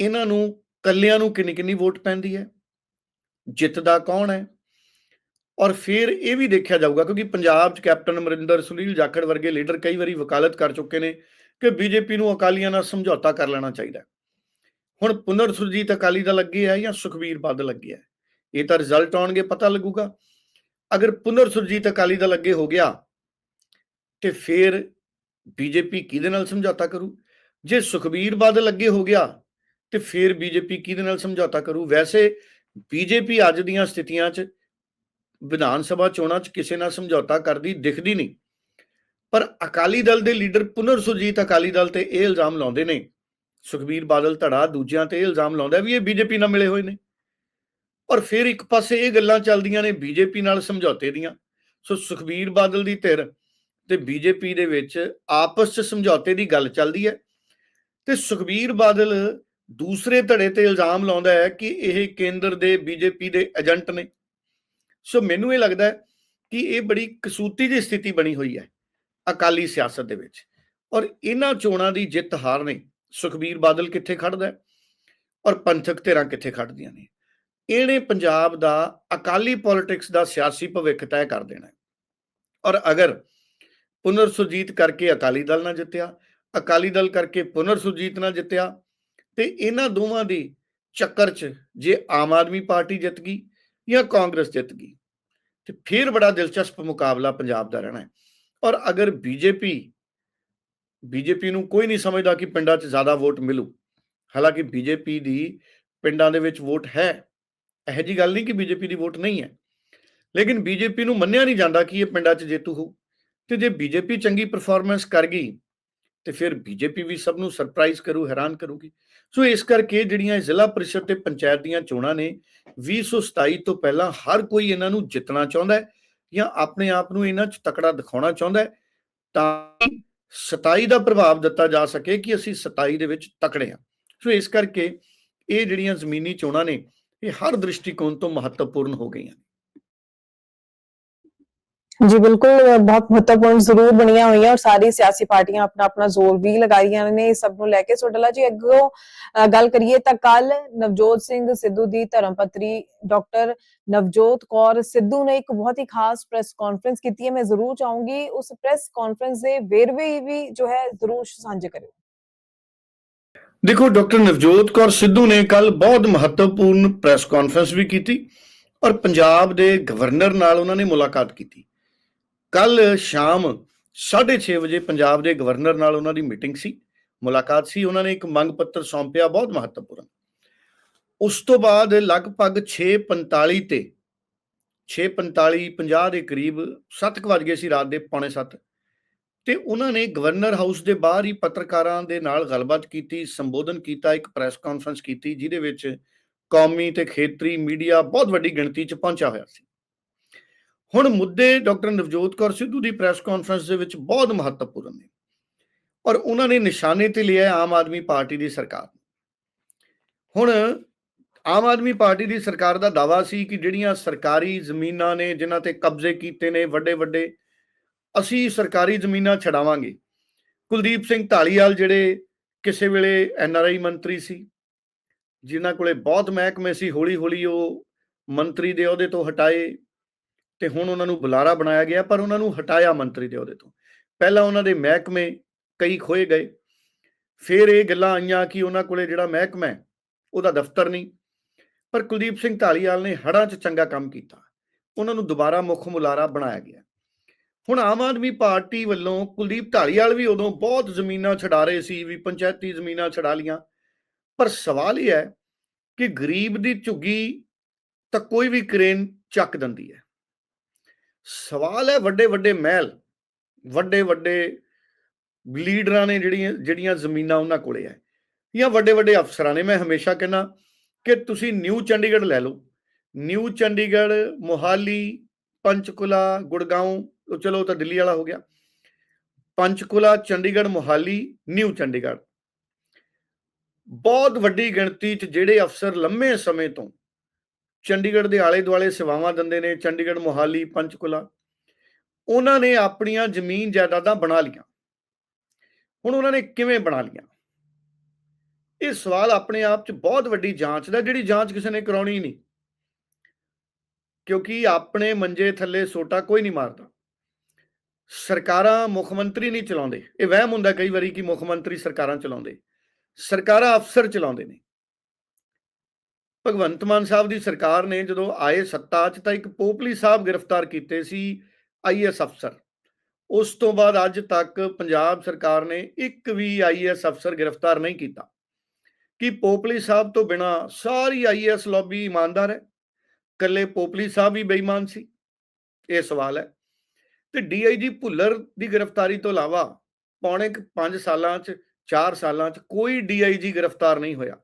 ਇਹਨਾਂ ਨੂੰ ਕੱਲਿਆਂ ਨੂੰ ਕਿੰਨੀ ਕਿੰਨੀ ਵੋਟ ਪੈਂਦੀ ਹੈ? ਜਿੱਤਦਾ ਕੌਣ ਹੈ? ਔਰ ਫਿਰ ਇਹ ਵੀ ਦੇਖਿਆ ਜਾਊਗਾ, ਕਿਉਂਕਿ ਪੰਜਾਬ 'ਚ ਕੈਪਟਨ ਅਮਰਿੰਦਰ ਸੁਨੀਲ ਜਾਖੜ ਵਰਗੇ ਲੀਡਰ ਕਈ ਵਾਰੀ ਵਕਾਲਤ ਕਰ ਚੁੱਕੇ ਨੇ ਕਿ ਬੀਜੇਪੀ ਨੂੰ ਅਕਾਲੀਆਂ ਨਾਲ ਸਮਝੌਤਾ ਕਰ ਲੈਣਾ ਚਾਹੀਦਾ ਹੁਣ ਪੁਨਰ ਸੁਰਜੀਤ ਅਕਾਲੀ ਦਲ ਲੱਗੇ ਹੈ ਜਾਂ ਸੁਖਬੀਰ ਬਾਦਲ ਲੱਗੇ ਹੈ? ਇਹ ਤਾਂ ਰਿਜ਼ਲਟ ਆਉਣਗੇ, ਪਤਾ ਲੱਗੂਗਾ। ਅਗਰ ਪੁਨਰ ਸੁਰਜੀਤ ਅਕਾਲੀ ਦਲ ਅੱਗੇ ਹੋ ਗਿਆ, ਤੇ ਫਿਰ ਬੀਜੇਪੀ ਕਿਹਦੇ ਨਾਲ ਸਮਝੌਤਾ ਕਰੂ? ਜੇ ਸੁਖਬੀਰ ਬਾਦਲ ਅੱਗੇ ਹੋ ਗਿਆ, ਤੇ ਫਿਰ ਬੀਜੇਪੀ ਕਿਹਦੇ ਨਾਲ ਸਮਝੌਤਾ ਕਰੂ? ਵੈਸੇ ਬੀਜੇਪੀ ਅੱਜ ਦੀਆਂ ਸਥਿਤੀਆਂ 'ਚ ਵਿਧਾਨ ਸਭਾ ਚੋਣਾਂ 'ਚ ਕਿਸੇ ਨਾਲ ਸਮਝੌਤਾ ਕਰਦੀ, ਦਿਖਦੀ ਨਹੀਂ। ਪਰ ਅਕਾਲੀ ਦਲ ਦੇ ਲੀਡਰ ਪੁਨਰ ਸੁਰਜੀਤ ਅਕਾਲੀ ਦਲ ਤੇ ਇਹ ਇਲਜ਼ਾਮ ਲਾਉਂਦੇ ਨੇ। ਸੁਖਬੀਰ ਬਾਦਲ ਧੜਾ ਦੂਜਿਆਂ ਤੇ ਇਹ ਇਲਜ਼ਾਮ ਲਾਉਂਦਾ ਵੀ ਇਹ ਬੀਜੇਪੀ ਨਾਲ ਮਿਲੇ ਹੋਏ ਨੇ। ਔਰ ਫਿਰ ਇੱਕ ਪਾਸੇ ਇਹ ਗੱਲਾਂ ਚੱਲਦੀਆਂ ਨੇ ਬੀਜੇਪੀ ਨਾਲ ਸਮਝੌਤੇ ਦੀਆਂ। ਸੋ ਸੁਖਬੀਰ ਬਾਦਲ ਦੀ ਧਿਰ ਤੇ ਬੀਜੇਪੀ ਦੇ ਵਿੱਚ ਆਪਸ 'ਚ ਸਮਝੌਤੇ ਦੀ ਗੱਲ ਚੱਲਦੀ ਹੈ। ਤੇ ਸੁਖਬੀਰ ਬਾਦਲ ਦੂਸਰੇ ਧੜੇ ਤੇ ਇਲਜ਼ਾਮ ਲਾਉਂਦਾ ਹੈ ਕਿ ਇਹ ਕੇਂਦਰ ਦੇ ਬੀਜੇਪੀ ਦੇ ਏਜੰਟ ਨੇ। ਸੋ ਮੈਨੂੰ ਇਹ ਲੱਗਦਾ ਹੈ ਕਿ ਇਹ ਬੜੀ ਕਸੂਤੀ ਦੀ ਸਥਿਤੀ ਬਣੀ ਹੋਈ ਹੈ ਅਕਾਲੀ ਸਿਆਸਤ ਦੇ ਵਿੱਚ। ਔਰ ਇਹਨਾਂ ਚੋਣਾਂ ਦੀ ਜਿੱਤ ਹਾਰ ਨੇ ਸੁਖਬੀਰ ਬਾਦਲ ਕਿੱਥੇ ਖੜਦਾ ਹੈ? ਔਰ ਪੰਥਕ ਧਿਰਾਂ ਕਿੱਥੇ ਖੜਦੀਆਂ ਨੇ? ਇਹਨੇ ਪੰਜਾਬ ਦਾ ਅਕਾਲੀ ਪੋਲਿਟਿਕਸ ਦਾ ਸਿਆਸੀ ਭਵਿੱਖ ਤੈਅ ਕਰ ਦੇਣਾ ਹੈ। ਔਰ ਅਗਰ ਪੁਨਰ ਸੁਰਜੀਤ ਕਰਕੇ ਅਕਾਲੀ ਦਲ ਨਾ ਜਿੱਤਿਆ, ਅਕਾਲੀ ਦਲ ਕਰਕੇ ਪੁਨਰ ਸੁਰਜੀਤ ਨਾ ਜਿੱਤਿਆ, ਤੇ ਇਹਨਾਂ ਦੋਵਾਂ ਦੀ ਚੱਕਰ 'ਚ ਜੇ ਆਮ ਆਦਮੀ ਪਾਰਟੀ ਜਿੱਤ ਗਈ ਜਾਂ ਕਾਂਗਰਸ ਜਿੱਤ ਗਈ, ਤੇ ਫਿਰ ਬੜਾ ਦਿਲਚਸਪ ਮੁਕਾਬਲਾ ਪੰਜਾਬ ਦਾ ਰਹਿਣਾ ਹੈ। ਔਰ ਅਗਰ ਬੀਜੇਪੀ ਬੀਜੇਪੀ ਨੂੰ ਕੋਈ ਨਹੀਂ ਸਮਝਦਾ ਕਿ ਪਿੰਡਾਂ 'ਚ ਜ਼ਿਆਦਾ ਵੋਟ ਮਿਲੂ, ਹਾਲਾਂਕਿ ਬੀਜੇਪੀ ਦੀ ਪਿੰਡਾਂ ਦੇ ਵਿੱਚ ਵੋਟ ਹੈ, ਇਹੋ ਜੀ ਗੱਲ ਨਹੀਂ ਕਿ ਬੀਜੇਪੀ ਦੀ ਵੋਟ ਨਹੀਂ ਹੈ। ਲੇਕਿਨ ਬੀਜੇਪੀ ਨੂੰ ਮੰਨਿਆ ਨਹੀਂ ਜਾਂਦਾ ਕਿ ਇਹ ਪਿੰਡਾਂ 'ਚ ਜੇਤੂ ਹੋ ਤੇ ਜੇ ਬੀਜੇਪੀ ਚੰਗੀ ਪਰਫਾਰਮੈਂਸ ਕਰ ਗਈ, ਤੇ ਫਿਰ ਬੀਜੇਪੀ ਵੀ ਸਭ ਨੂੰ ਸਰਪ੍ਰਾਈਜ਼ ਕਰੂ, ਹੈਰਾਨ ਕਰੂਗੀ। ਸੋ ਇਸ ਕਰਕੇ ਜਿਹੜੀਆਂ ਜ਼ਿਲ੍ਹਾ ਪਰਿਸ਼ਦ ਤੇ ਪੰਚਾਇਤ ਦੀਆਂ ਚੋਣਾਂ ਨੇ 2027 ਤੋਂ ਪਹਿਲਾਂ ਹਰ ਕੋਈ ਇਹਨਾਂ ਨੂੰ ਜਿੱਤਣਾ ਚਾਹੁੰਦਾ ਹੈ ਜਾਂ ਆਪਣੇ ਆਪ ਨੂੰ ਇਹਨਾਂ 'ਚ ਤਕੜਾ ਦਿਖਾਉਣਾ ਚਾਹੁੰਦਾ ਹੈ, ਤਾਂ 27 ਦਾ ਪ੍ਰਭਾਵ ਦਿੱਤਾ ਜਾ ਸਕੇ ਕਿ ਅਸੀਂ 27 ਦੇ ਵਿੱਚ ਤਕੜੇ ਹਾਂ। ਸੋ ਇਸ ਕਰਕੇ ਇਹ ਜਿਹੜੀਆਂ ਜ਼ਮੀਨੀ ਚੋਣਾਂ ਨੇ, ਇਹ ਹਰ ਦ੍ਰਿਸ਼ਟੀਕੋਣ ਤੋਂ ਮਹੱਤਵਪੂਰਨ ਹੋ ਗਈਆਂ ਜੀ ਬਿਲਕੁਲ ਬਹੁਤ ਮਹੱਤਵਪੂਰਨ ਜ਼ਰੂਰ ਬਣੀਆਂ ਹੋਈਆਂ ਔਰ ਸਾਰੀ ਸਿਆਸੀ ਪਾਰਟੀਆਂ ਆਪਣਾ ਆਪਣਾ ਜ਼ੋਰ ਵੀ ਲਗਾਈਆਂ ਨੇ ਇਸ ਸਭ ਨੂੰ ਲੈ ਕੇ। ਸੋਡਲਾ ਜੀ ਅੱਗੋਂ ਗੱਲ ਕਰੀਏ ਤਾਂ ਕੱਲ ਨਵਜੋਤ ਸਿੰਘ ਸਿੱਧੂ ਦੀ ਧਰਮਪਤਰੀ ਡਾਕਟਰ ਨਵਜੋਤ ਕੌਰ ਸਿੱਧੂ ਨੇ ਇੱਕ ਬਹੁਤ ਹੀ ਖਾਸ ਪ੍ਰੈਸ ਕਾਨਫਰੰਸ ਕੀਤੀ ਹੈ। ਮੈਂ ਜ਼ਰੂਰ ਚਾਹੂੰਗੀ ਉਸ ਪ੍ਰੈਸ ਕਾਨਫਰੰਸ ਦੇ ਵੇਰਵੇ ਵੀ ਜੋ ਹੈ ਜ਼ਰੂਰ ਸਾਂਝੇ ਕਰਿਓ। ਦੇਖੋ, ਡਾਕਟਰ ਨਵਜੋਤ ਕੌਰ ਸਿੱਧੂ ਨੇ ਕੱਲ ਬਹੁਤ ਮਹੱਤਵਪੂਰਨ ਪ੍ਰੈਸ ਕਾਨਫਰੰਸ ਵੀ ਕੀਤੀ ਔਰ ਪੰਜਾਬ ਦੇ ਗਵਰਨਰ ਨਾਲ ਉਹਨਾਂ ਨੇ ਮੁਲਾਕਾਤ ਕੀਤੀ। ਕੱਲ ਸ਼ਾਮ 6:30 ਵਜੇ ਪੰਜਾਬ ਦੇ ਗਵਰਨਰ ਨਾਲ ਉਹਨਾਂ ਦੀ ਮੀਟਿੰਗ ਸੀ, ਮੁਲਾਕਾਤ ਸੀ, ਉਹਨਾਂ ਨੇ ਇੱਕ ਮੰਗ ਪੱਤਰ ਸੌਂਪਿਆ ਬਹੁਤ ਮਹੱਤਵਪੂਰਨ। ਉਸ ਤੋਂ ਬਾਅਦ ਲਗਭਗ 6:45 ਤੇ 6:45 50 ਦੇ ਕਰੀਬ 7 ਵਜ ਗਏ ਸੀ ਰਾਤ ਦੇ ਪੌਣੇ 7 ਤੇ ਉਹਨਾਂ ਨੇ ਗਵਰਨਰ ਹਾਊਸ ਦੇ ਬਾਹਰ ਹੀ ਪੱਤਰਕਾਰਾਂ ਦੇ ਨਾਲ ਗੱਲਬਾਤ ਕੀਤੀ, ਸੰਬੋਧਨ ਕੀਤਾ, ਇੱਕ ਪ੍ਰੈਸ ਕਾਨਫਰੰਸ ਕੀਤੀ, ਜਿਹਦੇ ਵਿੱਚ ਕੌਮੀ ਤੇ ਖੇਤਰੀ ਮੀਡੀਆ ਬਹੁਤ ਵੱਡੀ ਗਿਣਤੀ 'ਚ ਪਹੁੰਚਿਆ ਹੋਇਆ ਸੀ। ਹੁਣ ਮੁੱਦੇ ਡਾਕਟਰ ਨਵਜੋਤ ਕੌਰ ਸਿੱਧੂ ਦੀ ਪ੍ਰੈਸ ਕਾਨਫਰੰਸ ਦੇ ਵਿੱਚ ਬਹੁਤ ਮਹੱਤਵਪੂਰਨ ਨੇ। ਔਰ ਉਹਨਾਂ ਨੇ ਨਿਸ਼ਾਨੇ ਤੇ ਲਿਆ ਆਮ ਆਦਮੀ ਪਾਰਟੀ ਦੀ ਸਰਕਾਰ ਹੁਣ ਆਮ ਆਦਮੀ ਪਾਰਟੀ ਦੀ ਸਰਕਾਰ ਦਾ ਦਾਵਾ ਸੀ ਕਿ ਜਿਹੜੀਆਂ ਸਰਕਾਰੀ ਜ਼ਮੀਨਾਂ ਨੇ, ਜਿਨ੍ਹਾਂ ਤੇ ਕਬਜ਼ੇ ਕੀਤੇ ਨੇ ਵੱਡੇ ਵੱਡੇ ਅਸੀਂ ਸਰਕਾਰੀ ਜ਼ਮੀਨਾਂ ਛਡਾਵਾਂਗੇ। ਕੁਲਦੀਪ ਸਿੰਘ ਢਾਲੀਵਾਲ ਜਿਹੜੇ ਕਿਸੇ ਵੇਲੇ ਐੱਨ ਆਰ ਆਈ ਮੰਤਰੀ ਸੀ, ਜਿਨ੍ਹਾਂ ਕੋਲੇ ਬਹੁਤ ਮਹਿਕਮੇ ਸੀ ਹੌਲੀ ਹੌਲੀ ਉਹ ਮੰਤਰੀ ਦੇ ਅਹੁਦੇ ਤੋਂ ਹਟਾਏ। ਤੇ ਹੁਣ ਉਹਨਾਂ ਨੂੰ ਬੁਲਾਰਾ ਬਣਾਇਆ ਗਿਆ, ਪਰ ਉਹਨਾਂ ਨੂੰ ਹਟਾਇਆ ਮੰਤਰੀ ਦੇ ਅਹੁਦੇ ਤੋਂ। ਪਹਿਲਾਂ ਉਹਨਾਂ ਦੇ ਮਹਿਕਮੇ ਕਈ ਖੋਏ ਗਏ। ਫਿਰ ਇਹ ਗੱਲਾਂ ਆਈਆਂ ਕਿ ਉਹਨਾਂ ਕੋਲੇ ਜਿਹੜਾ ਮਹਿਕਮਾ ਹੈ, ਉਹਦਾ ਦਫ਼ਤਰ ਨਹੀਂ। ਪਰ ਕੁਲਦੀਪ ਸਿੰਘ ਢਾਲੀਵਾਲ ਨੇ ਹੜਾਂ 'ਚ ਚੰਗਾ ਕੰਮ ਕੀਤਾ। ਉਹਨਾਂ ਨੂੰ ਦੁਬਾਰਾ ਮੁੱਖ ਮੁਲਾਰਾ ਬਣਾਇਆ ਗਿਆ। ਹੁਣ ਆਮ ਆਦਮੀ ਪਾਰਟੀ ਵੱਲੋਂ ਕੁਲਦੀਪ ਢਾਲੀਵਾਲ ਵੀ ਉਦੋਂ ਬਹੁਤ ਜ਼ਮੀਨਾਂ ਛਡਾ ਰਹੇ ਸੀ, ਵੀ ਪੰਚਾਇਤੀ ਜ਼ਮੀਨਾਂ ਛਡਾ ਲੀਆਂ ਪਰ ਸਵਾਲ ਇਹ ਹੈ ਕਿ ਗਰੀਬ ਦੀ ਝੁੱਗੀ ਤਾਂ ਕੋਈ ਵੀ ਕਰੇਨ ਚੱਕ ਦਿੰਦੀ ਹੈ। ਸਵਾਲ ਹੈ ਵੱਡੇ ਵੱਡੇ ਮਹਿਲ, ਵੱਡੇ ਵੱਡੇ ਲੀਡਰਾਂ ਨੇ ਜਿਹੜੀਆਂ ਜਿਹੜੀਆਂ ਜ਼ਮੀਨਾਂ ਉਹਨਾਂ ਕੋਲੇ ਹੈ ਜਾਂ ਵੱਡੇ ਵੱਡੇ ਅਫਸਰਾਂ ਨੇ। ਮੈਂ ਹਮੇਸ਼ਾ ਕਹਿੰਦਾ ਕਿ ਤੁਸੀਂ ਨਿਊ ਚੰਡੀਗੜ੍ਹ ਲੈ ਲਓ। ਨਿਊ ਚੰਡੀਗੜ੍ਹ, ਮੋਹਾਲੀ, ਪੰਚਕੁਲਾ ਗੁੜਗਾਉਂ ਚਲੋ ਤਾਂ ਦਿੱਲੀ ਵਾਲਾ ਹੋ ਗਿਆ। ਪੰਚਕੁਲਾ, ਚੰਡੀਗੜ੍ਹ, ਮੋਹਾਲੀ, ਨਿਊ ਚੰਡੀਗੜ੍ਹ। ਬਹੁਤ ਵੱਡੀ ਗਿਣਤੀ 'ਚ ਜਿਹੜੇ ਅਫਸਰ ਲੰਮੇ ਸਮੇਂ ਤੋਂ ਚੰਡੀਗੜ੍ਹ ਦੇ ਆਲੇ ਦੁਆਲੇ ਸੇਵਾਵਾਂ ਦਿੰਦੇ ਨੇ, ਚੰਡੀਗੜ੍ਹ ਮੋਹਾਲੀ, ਪੰਚਕੁਲਾ। ਉਹਨਾਂ ਨੇ ਆਪਣੀਆਂ ਜ਼ਮੀਨ ਜਾਇਦਾਦਾਂ ਬਣਾ ਲੀਆਂ ਹੁਣ ਉਹਨਾਂ ਨੇ ਕਿਵੇਂ ਬਣਾ ਲੀਆਂ ਇਹ ਸਵਾਲ ਆਪਣੇ ਆਪ 'ਚ ਬਹੁਤ ਵੱਡੀ ਜਾਂਚ ਦਾ, ਜਿਹੜੀ ਜਾਂਚ ਕਿਸੇ ਨੇ ਕਰਾਉਣੀ ਨਹੀਂ। ਕਿਉਂਕਿ ਆਪਣੇ ਮੰਜੇ ਥੱਲੇ ਸੋਟਾ ਕੋਈ ਨਹੀਂ ਮਾਰਦਾ। ਸਰਕਾਰਾਂ ਮੁੱਖ ਮੰਤਰੀ ਨਹੀਂ ਚਲਾਉਂਦੇ। ਇਹ ਵਹਿਮ ਹੁੰਦਾ ਕਈ ਵਾਰੀ ਕਿ ਮੁੱਖ ਮੰਤਰੀ ਸਰਕਾਰਾਂ ਚਲਾਉਂਦੇ। ਸਰਕਾਰਾਂ ਅਫਸਰ ਚਲਾਉਂਦੇ ਨੇ। ਭਗਵੰਤ ਮਾਨ ਸਾਹਿਬ ਦੀ ਸਰਕਾਰ ਨੇ ਜਦੋਂ ਆਏ ਸੱਤਾ 'ਚ ਤਾਂ ਇੱਕ ਪੋਪਲੀ ਸਾਹਿਬ ਗ੍ਰਿਫਤਾਰ ਕੀਤੇ ਸੀ ਆਈਐਸ ਅਫਸਰ। ਉਸ ਤੋਂ ਬਾਅਦ ਅੱਜ ਤੱਕ ਪੰਜਾਬ ਸਰਕਾਰ ਨੇ ਇੱਕ ਵੀ ਆਈਐਸ ਅਫਸਰ ਗ੍ਰਿਫਤਾਰ ਨਹੀਂ ਕੀਤਾ। ਕਿ ਪੋਪਲੀ ਸਾਹਿਬ ਤੋਂ ਬਿਨਾ ਸਾਰੀ ਆਈਐਸ ਲੌਬੀ ਇਮਾਨਦਾਰ ਹੈ? ਕੱਲੇ ਪੋਪਲੀ ਸਾਹਿਬ ਵੀ ਬੇਈਮਾਨ ਸੀ? ਇਹ ਸਵਾਲ ਹੈ। ਤੇ ਡੀਆਈਜੀ ਭੁੱਲਰ ਦੀ ਗ੍ਰਿਫਤਾਰੀ ਤੋਂ ਇਲਾਵਾ ਪੌਣੇ 5 ਸਾਲਾਂ 'ਚ 4 ਸਾਲਾਂ 'ਚ ਕੋਈ ਡੀਆਈਜੀ ਗ੍ਰਿਫਤਾਰ ਨਹੀਂ ਹੋਇਆ।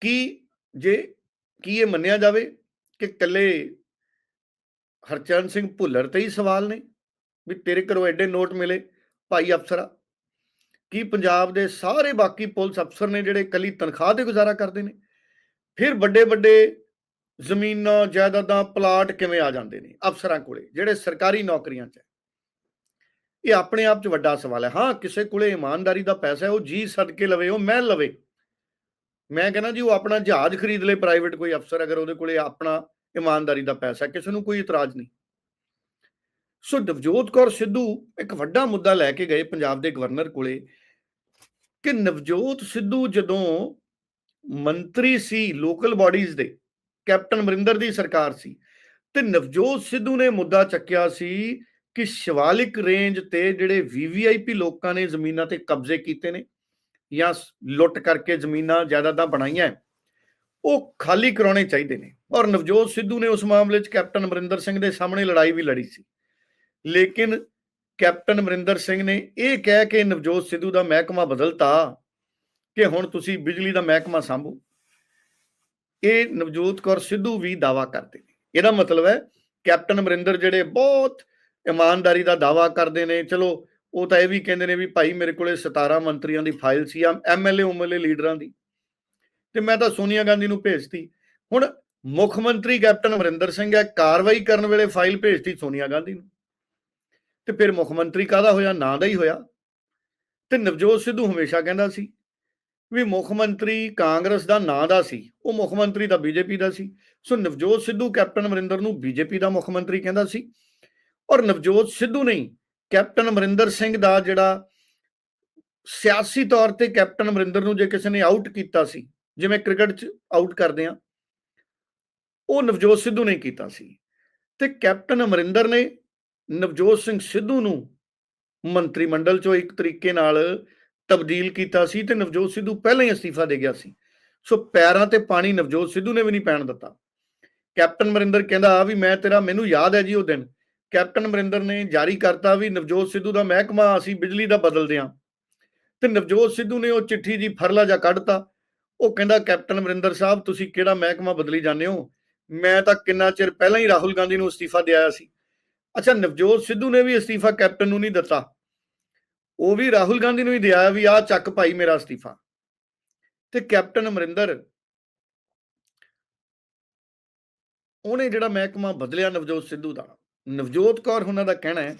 ਕੀ ਜੇ, ਕੀ ਇਹ ਮੰਨਿਆ ਜਾਵੇ ਕਿ ਕੱਲੇ ਹਰਚਰਨ ਸਿੰਘ ਭੁੱਲਰ ਤੇ ਹੀ ਸਵਾਲ ਨੇ? ਵੀ ਤੇਰੇ ਘਰੋਂ ਐਡੇ ਨੋਟ ਮਿਲੇ ਭਾਈ ਅਫਸਰਾ। ਕੀ ਪੰਜਾਬ ਦੇ ਸਾਰੇ ਬਾਕੀ ਪੁਲਿਸ ਅਫਸਰ ਨੇ ਜਿਹੜੇ ਕੱਲੀ ਤਨਖਾਹ ਤੇ ਗੁਜ਼ਾਰਾ ਕਰਦੇ ਨੇ? ਫਿਰ ਵੱਡੇ ਵੱਡੇ ਜ਼ਮੀਨਾਂ, ਜਾਇਦਾਦਾਂ, ਪਲਾਟ ਕਿਵੇਂ ਆ ਜਾਂਦੇ ਨੇ ਅਫਸਰਾਂ ਕੋਲੇ, ਜਿਹੜੇ ਸਰਕਾਰੀ ਨੌਕਰੀਆਂ 'ਚ ਹੈ? ਇਹ ਆਪਣੇ ਆਪ 'ਚ ਵੱਡਾ ਸਵਾਲ ਹੈ। ਹਾਂ, ਕਿਸੇ ਕੋਲੇ ਇਮਾਨਦਾਰੀ ਦਾ ਪੈਸਾ ਹੈ, ਉਹ ਜੀ ਸਦਕੇ ਲਵੇ, ਉਹ ਮੈਂ ਲਵੇ। ਮੈਂ ਕਹਿੰਦਾ ਜੀ, ਉਹ ਆਪਣਾ ਜਹਾਜ਼ ਖਰੀਦ ਲੇ ਪ੍ਰਾਈਵੇਟ ਕੋਈ ਅਫਸਰ, ਅਗਰ ਉਹਦੇ ਕੋਲੇ ਆਪਣਾ ਇਮਾਨਦਾਰੀ ਦਾ ਪੈਸਾ ਕਿਸੇ ਨੂੰ ਕੋਈ ਇਤਰਾਜ਼ ਨਹੀਂ। ਸੋ ਨਵਜੋਤ ਕੌਰ ਸਿੱਧੂ ਇੱਕ ਵੱਡਾ ਮੁੱਦਾ ਲੈ ਕੇ ਗਏ ਪੰਜਾਬ ਦੇ ਗਵਰਨਰ ਕੋਲੇ ਕਿ ਨਵਜੋਤ ਸਿੱਧੂ ਜਦੋਂ ਮੰਤਰੀ ਸੀ ਲੋਕਲ ਬਾਡੀਜ਼ ਦੇ, ਕੈਪਟਨ ਅਮਰਿੰਦਰ ਦੀ ਸਰਕਾਰ ਸੀ, ਤੇ ਨਵਜੋਤ ਸਿੱਧੂ ਨੇ ਮੁੱਦਾ ਚੱਕਿਆ ਸੀ ਕਿ ਸ਼ਿਵਾਲਿਕ ਰੇਂਜ ਤੇ ਜਿਹੜੇ ਵੀਵੀਆਈਪੀ ਲੋਕਾਂ ਨੇ ਜ਼ਮੀਨਾਂ ਤੇ ਕਬਜ਼ੇ ਕੀਤੇ ਨੇ ਜਾਂ ਲੁੱਟ ਕਰਕੇ ਜ਼ਮੀਨਾਂ, ਜਾਇਦਾਦਾਂ ਬਣਾਈਆਂ ਉਹ ਖਾਲੀ ਕਰਾਉਣੇ ਚਾਹੀਦੇ ਨੇ। ਔਰ ਨਵਜੋਤ ਸਿੱਧੂ ਨੇ ਉਸ ਮਾਮਲੇ 'ਚ ਕੈਪਟਨ ਅਮਰਿੰਦਰ ਸਿੰਘ ਦੇ ਸਾਹਮਣੇ ਲੜਾਈ ਵੀ ਲੜੀ ਸੀ। ਲੇਕਿਨ ਕੈਪਟਨ ਅਮਰਿੰਦਰ ਸਿੰਘ ਨੇ ਇਹ ਕਹਿ ਕੇ ਨਵਜੋਤ ਸਿੱਧੂ ਦਾ ਮਹਿਕਮਾ ਬਦਲਤਾ ਕਿ ਹੁਣ ਤੁਸੀਂ ਬਿਜਲੀ ਦਾ ਮਹਿਕਮਾ ਸੰਭੋ। ਇਹ ਨਵਜੋਤ ਕੌਰ ਸਿੱਧੂ ਵੀ ਦਾਵਾ ਕਰਦੇ ਨੇ। ਇਹਦਾ ਮਤਲਬ ਹੈ ਕੈਪਟਨ ਅਮਰਿੰਦਰ ਜਿਹੜੇ ਬਹੁਤ ਇਮਾਨਦਾਰੀ ਦਾ ਦਾਵਾ ਕਰਦੇ ਨੇ, ਚਲੋ ਉਹ ਤਾਂ ਇਹ ਵੀ ਕਹਿੰਦੇ ਨੇ ਵੀ ਭਾਈ ਮੇਰੇ ਕੋਲੇ 17 ਮੰਤਰੀਆਂ ਦੀ ਫਾਈਲ ਸੀ ਆ ਐਮਐਲਏ ਉਮਐਲਏ ਲੀਡਰਾਂ ਦੀ। ਤੇ ਮੈਂ ਤਾਂ ਸੋਨੀਆ ਗਾਂਧੀ ਨੂੰ ਭੇਜਤੀ। ਹੁਣ ਮੁੱਖ ਮੰਤਰੀ ਕੈਪਟਨ ਅਮਰਿੰਦਰ ਸਿੰਘ ਹੈ, ਕਾਰਵਾਈ ਕਰਨ ਵੇਲੇ ਫਾਈਲ ਭੇਜਤੀ ਸੋਨੀਆ ਗਾਂਧੀ ਨੂੰ। ਤੇ ਫਿਰ ਮੁੱਖ ਮੰਤਰੀ ਕਾਹਦਾ ਹੋਇਆ? ਨਾਂ ਦਾ ਹੀ ਹੋਇਆ। ਤੇ ਨਵਜੋਤ ਸਿੱਧੂ ਹਮੇਸ਼ਾ ਕਹਿੰਦਾ ਸੀ ਵੀ ਮੁੱਖ ਮੰਤਰੀ ਕਾਂਗਰਸ ਦਾ ਨਾਂ ਦਾ ਸੀ, ਉਹ ਮੁੱਖ ਮੰਤਰੀ ਤਾਂ ਬੀਜੇਪੀ ਦਾ ਸੀ। ਸੋ ਨਵਜੋਤ ਸਿੱਧੂ ਕੈਪਟਨ ਅਮਰਿੰਦਰ ਨੂੰ ਬੀਜੇਪੀ ਦਾ ਮੁੱਖ ਮੰਤਰੀ ਕਹਿੰਦਾ ਸੀ। ਔਰ ਨਵਜੋਤ ਸਿੱਧੂ ਨਹੀਂ ਕੈਪਟਨ ਅਮਰਿੰਦਰ ਸਿੰਘ ਦਾ ਜਿਹੜਾ ਸਿਆਸੀ ਤੌਰ ਤੇ ਕੈਪਟਨ ਅਮਰਿੰਦਰ ਨੂੰ ਜੇ ਕਿਸੇ ਨੇ ਆਊਟ ਕੀਤਾ ਸੀ, ਜਿਵੇਂ ਕ੍ਰਿਕਟ 'ਚ ਆਊਟ ਕਰਦੇ ਆ ਉਹ ਨਵਜੋਤ ਸਿੱਧੂ ਨੇ ਕੀਤਾ ਸੀ। ਤੇ ਕੈਪਟਨ ਅਮਰਿੰਦਰ ਨੇ ਨਵਜੋਤ ਸਿੰਘ ਸਿੱਧੂ ਨੂੰ ਮੰਤਰੀ ਮੰਡਲ ਚੋਂ ਇੱਕ ਤਰੀਕੇ ਨਾਲ ਤਬਦੀਲ ਕੀਤਾ ਸੀ ਤੇ ਨਵਜੋਤ ਸਿੱਧੂ ਪਹਿਲਾਂ ਹੀ ਅਸਤੀਫਾ ਦੇ ਗਿਆ ਸੀ। ਸੋ ਪੈਰਾਂ ਤੇ ਪਾਣੀ ਨਵਜੋਤ ਸਿੱਧੂ ਨੇ ਵੀ ਨਹੀਂ ਪੈਣ ਦਿੱਤਾ। ਕੈਪਟਨ ਅਮਰਿੰਦਰ ਕਹਿੰਦਾ, ਆ ਵੀ ਮੈਂ ਤੇਰਾ, ਮੈਨੂੰ ਯਾਦ ਹੈ ਜੀ ਉਹ ਦਿਨ। ਕੈਪਟਨ ਅਮਰਿੰਦਰ ਨੇ ਜਾਰੀ ਕਰਤਾ ਵੀ ਨਵਜੋਤ ਸਿੱਧੂ ਦਾ ਮਹਿਕਮਾ ਅਸੀਂ ਬਿਜਲੀ ਦਾ ਬਦਲਦੇ ਹਾਂ ਤੇ ਨਵਜੋਤ ਸਿੱਧੂ ਨੇ ਉਹ ਚਿੱਠੀ ਜੀ ਫਰਲਾ ਜਾ ਕੱਢਤਾ ਉਹ ਕਹਿੰਦਾ, ਕੈਪਟਨ ਅਮਰਿੰਦਰ ਸਾਹਿਬ, ਤੁਸੀਂ ਕਿਹੜਾ ਮਹਿਕਮਾ ਬਦਲੀ ਜਾਂਦੇ ਹੋ? ਮੈਂ ਤਾਂ ਕਿੰਨਾ ਚਿਰ ਪਹਿਲਾਂ ਹੀ ਰਾਹੁਲ ਗਾਂਧੀ ਨੂੰ ਅਸਤੀਫਾ ਦੇ ਆਇਆ ਸੀ। ਅੱਛਾ, ਨਵਜੋਤ ਸਿੱਧੂ ਨੇ ਵੀ ਅਸਤੀਫਾ ਕੈਪਟਨ ਨੂੰ ਨਹੀਂ ਦਿੱਤਾ। ਉਹ ਵੀ ਰਾਹੁਲ ਗਾਂਧੀ ਨੂੰ ਹੀ ਦਿਆ ਵੀ ਆ ਚੱਕ ਭਾਈ ਮੇਰਾ ਅਸਤੀਫਾ। ਤੇ ਕੈਪਟਨ ਅਮਰਿੰਦਰ ਉਹਨੇ ਜਿਹੜਾ ਮਹਿਕਮਾ ਬਦਲਿਆ ਨਵਜੋਤ ਸਿੱਧੂ ਦਾ ਨਵਜੋਤ ਕੌਰ ਉਹਨਾਂ ਦਾ ਕਹਿਣਾ ਹੈ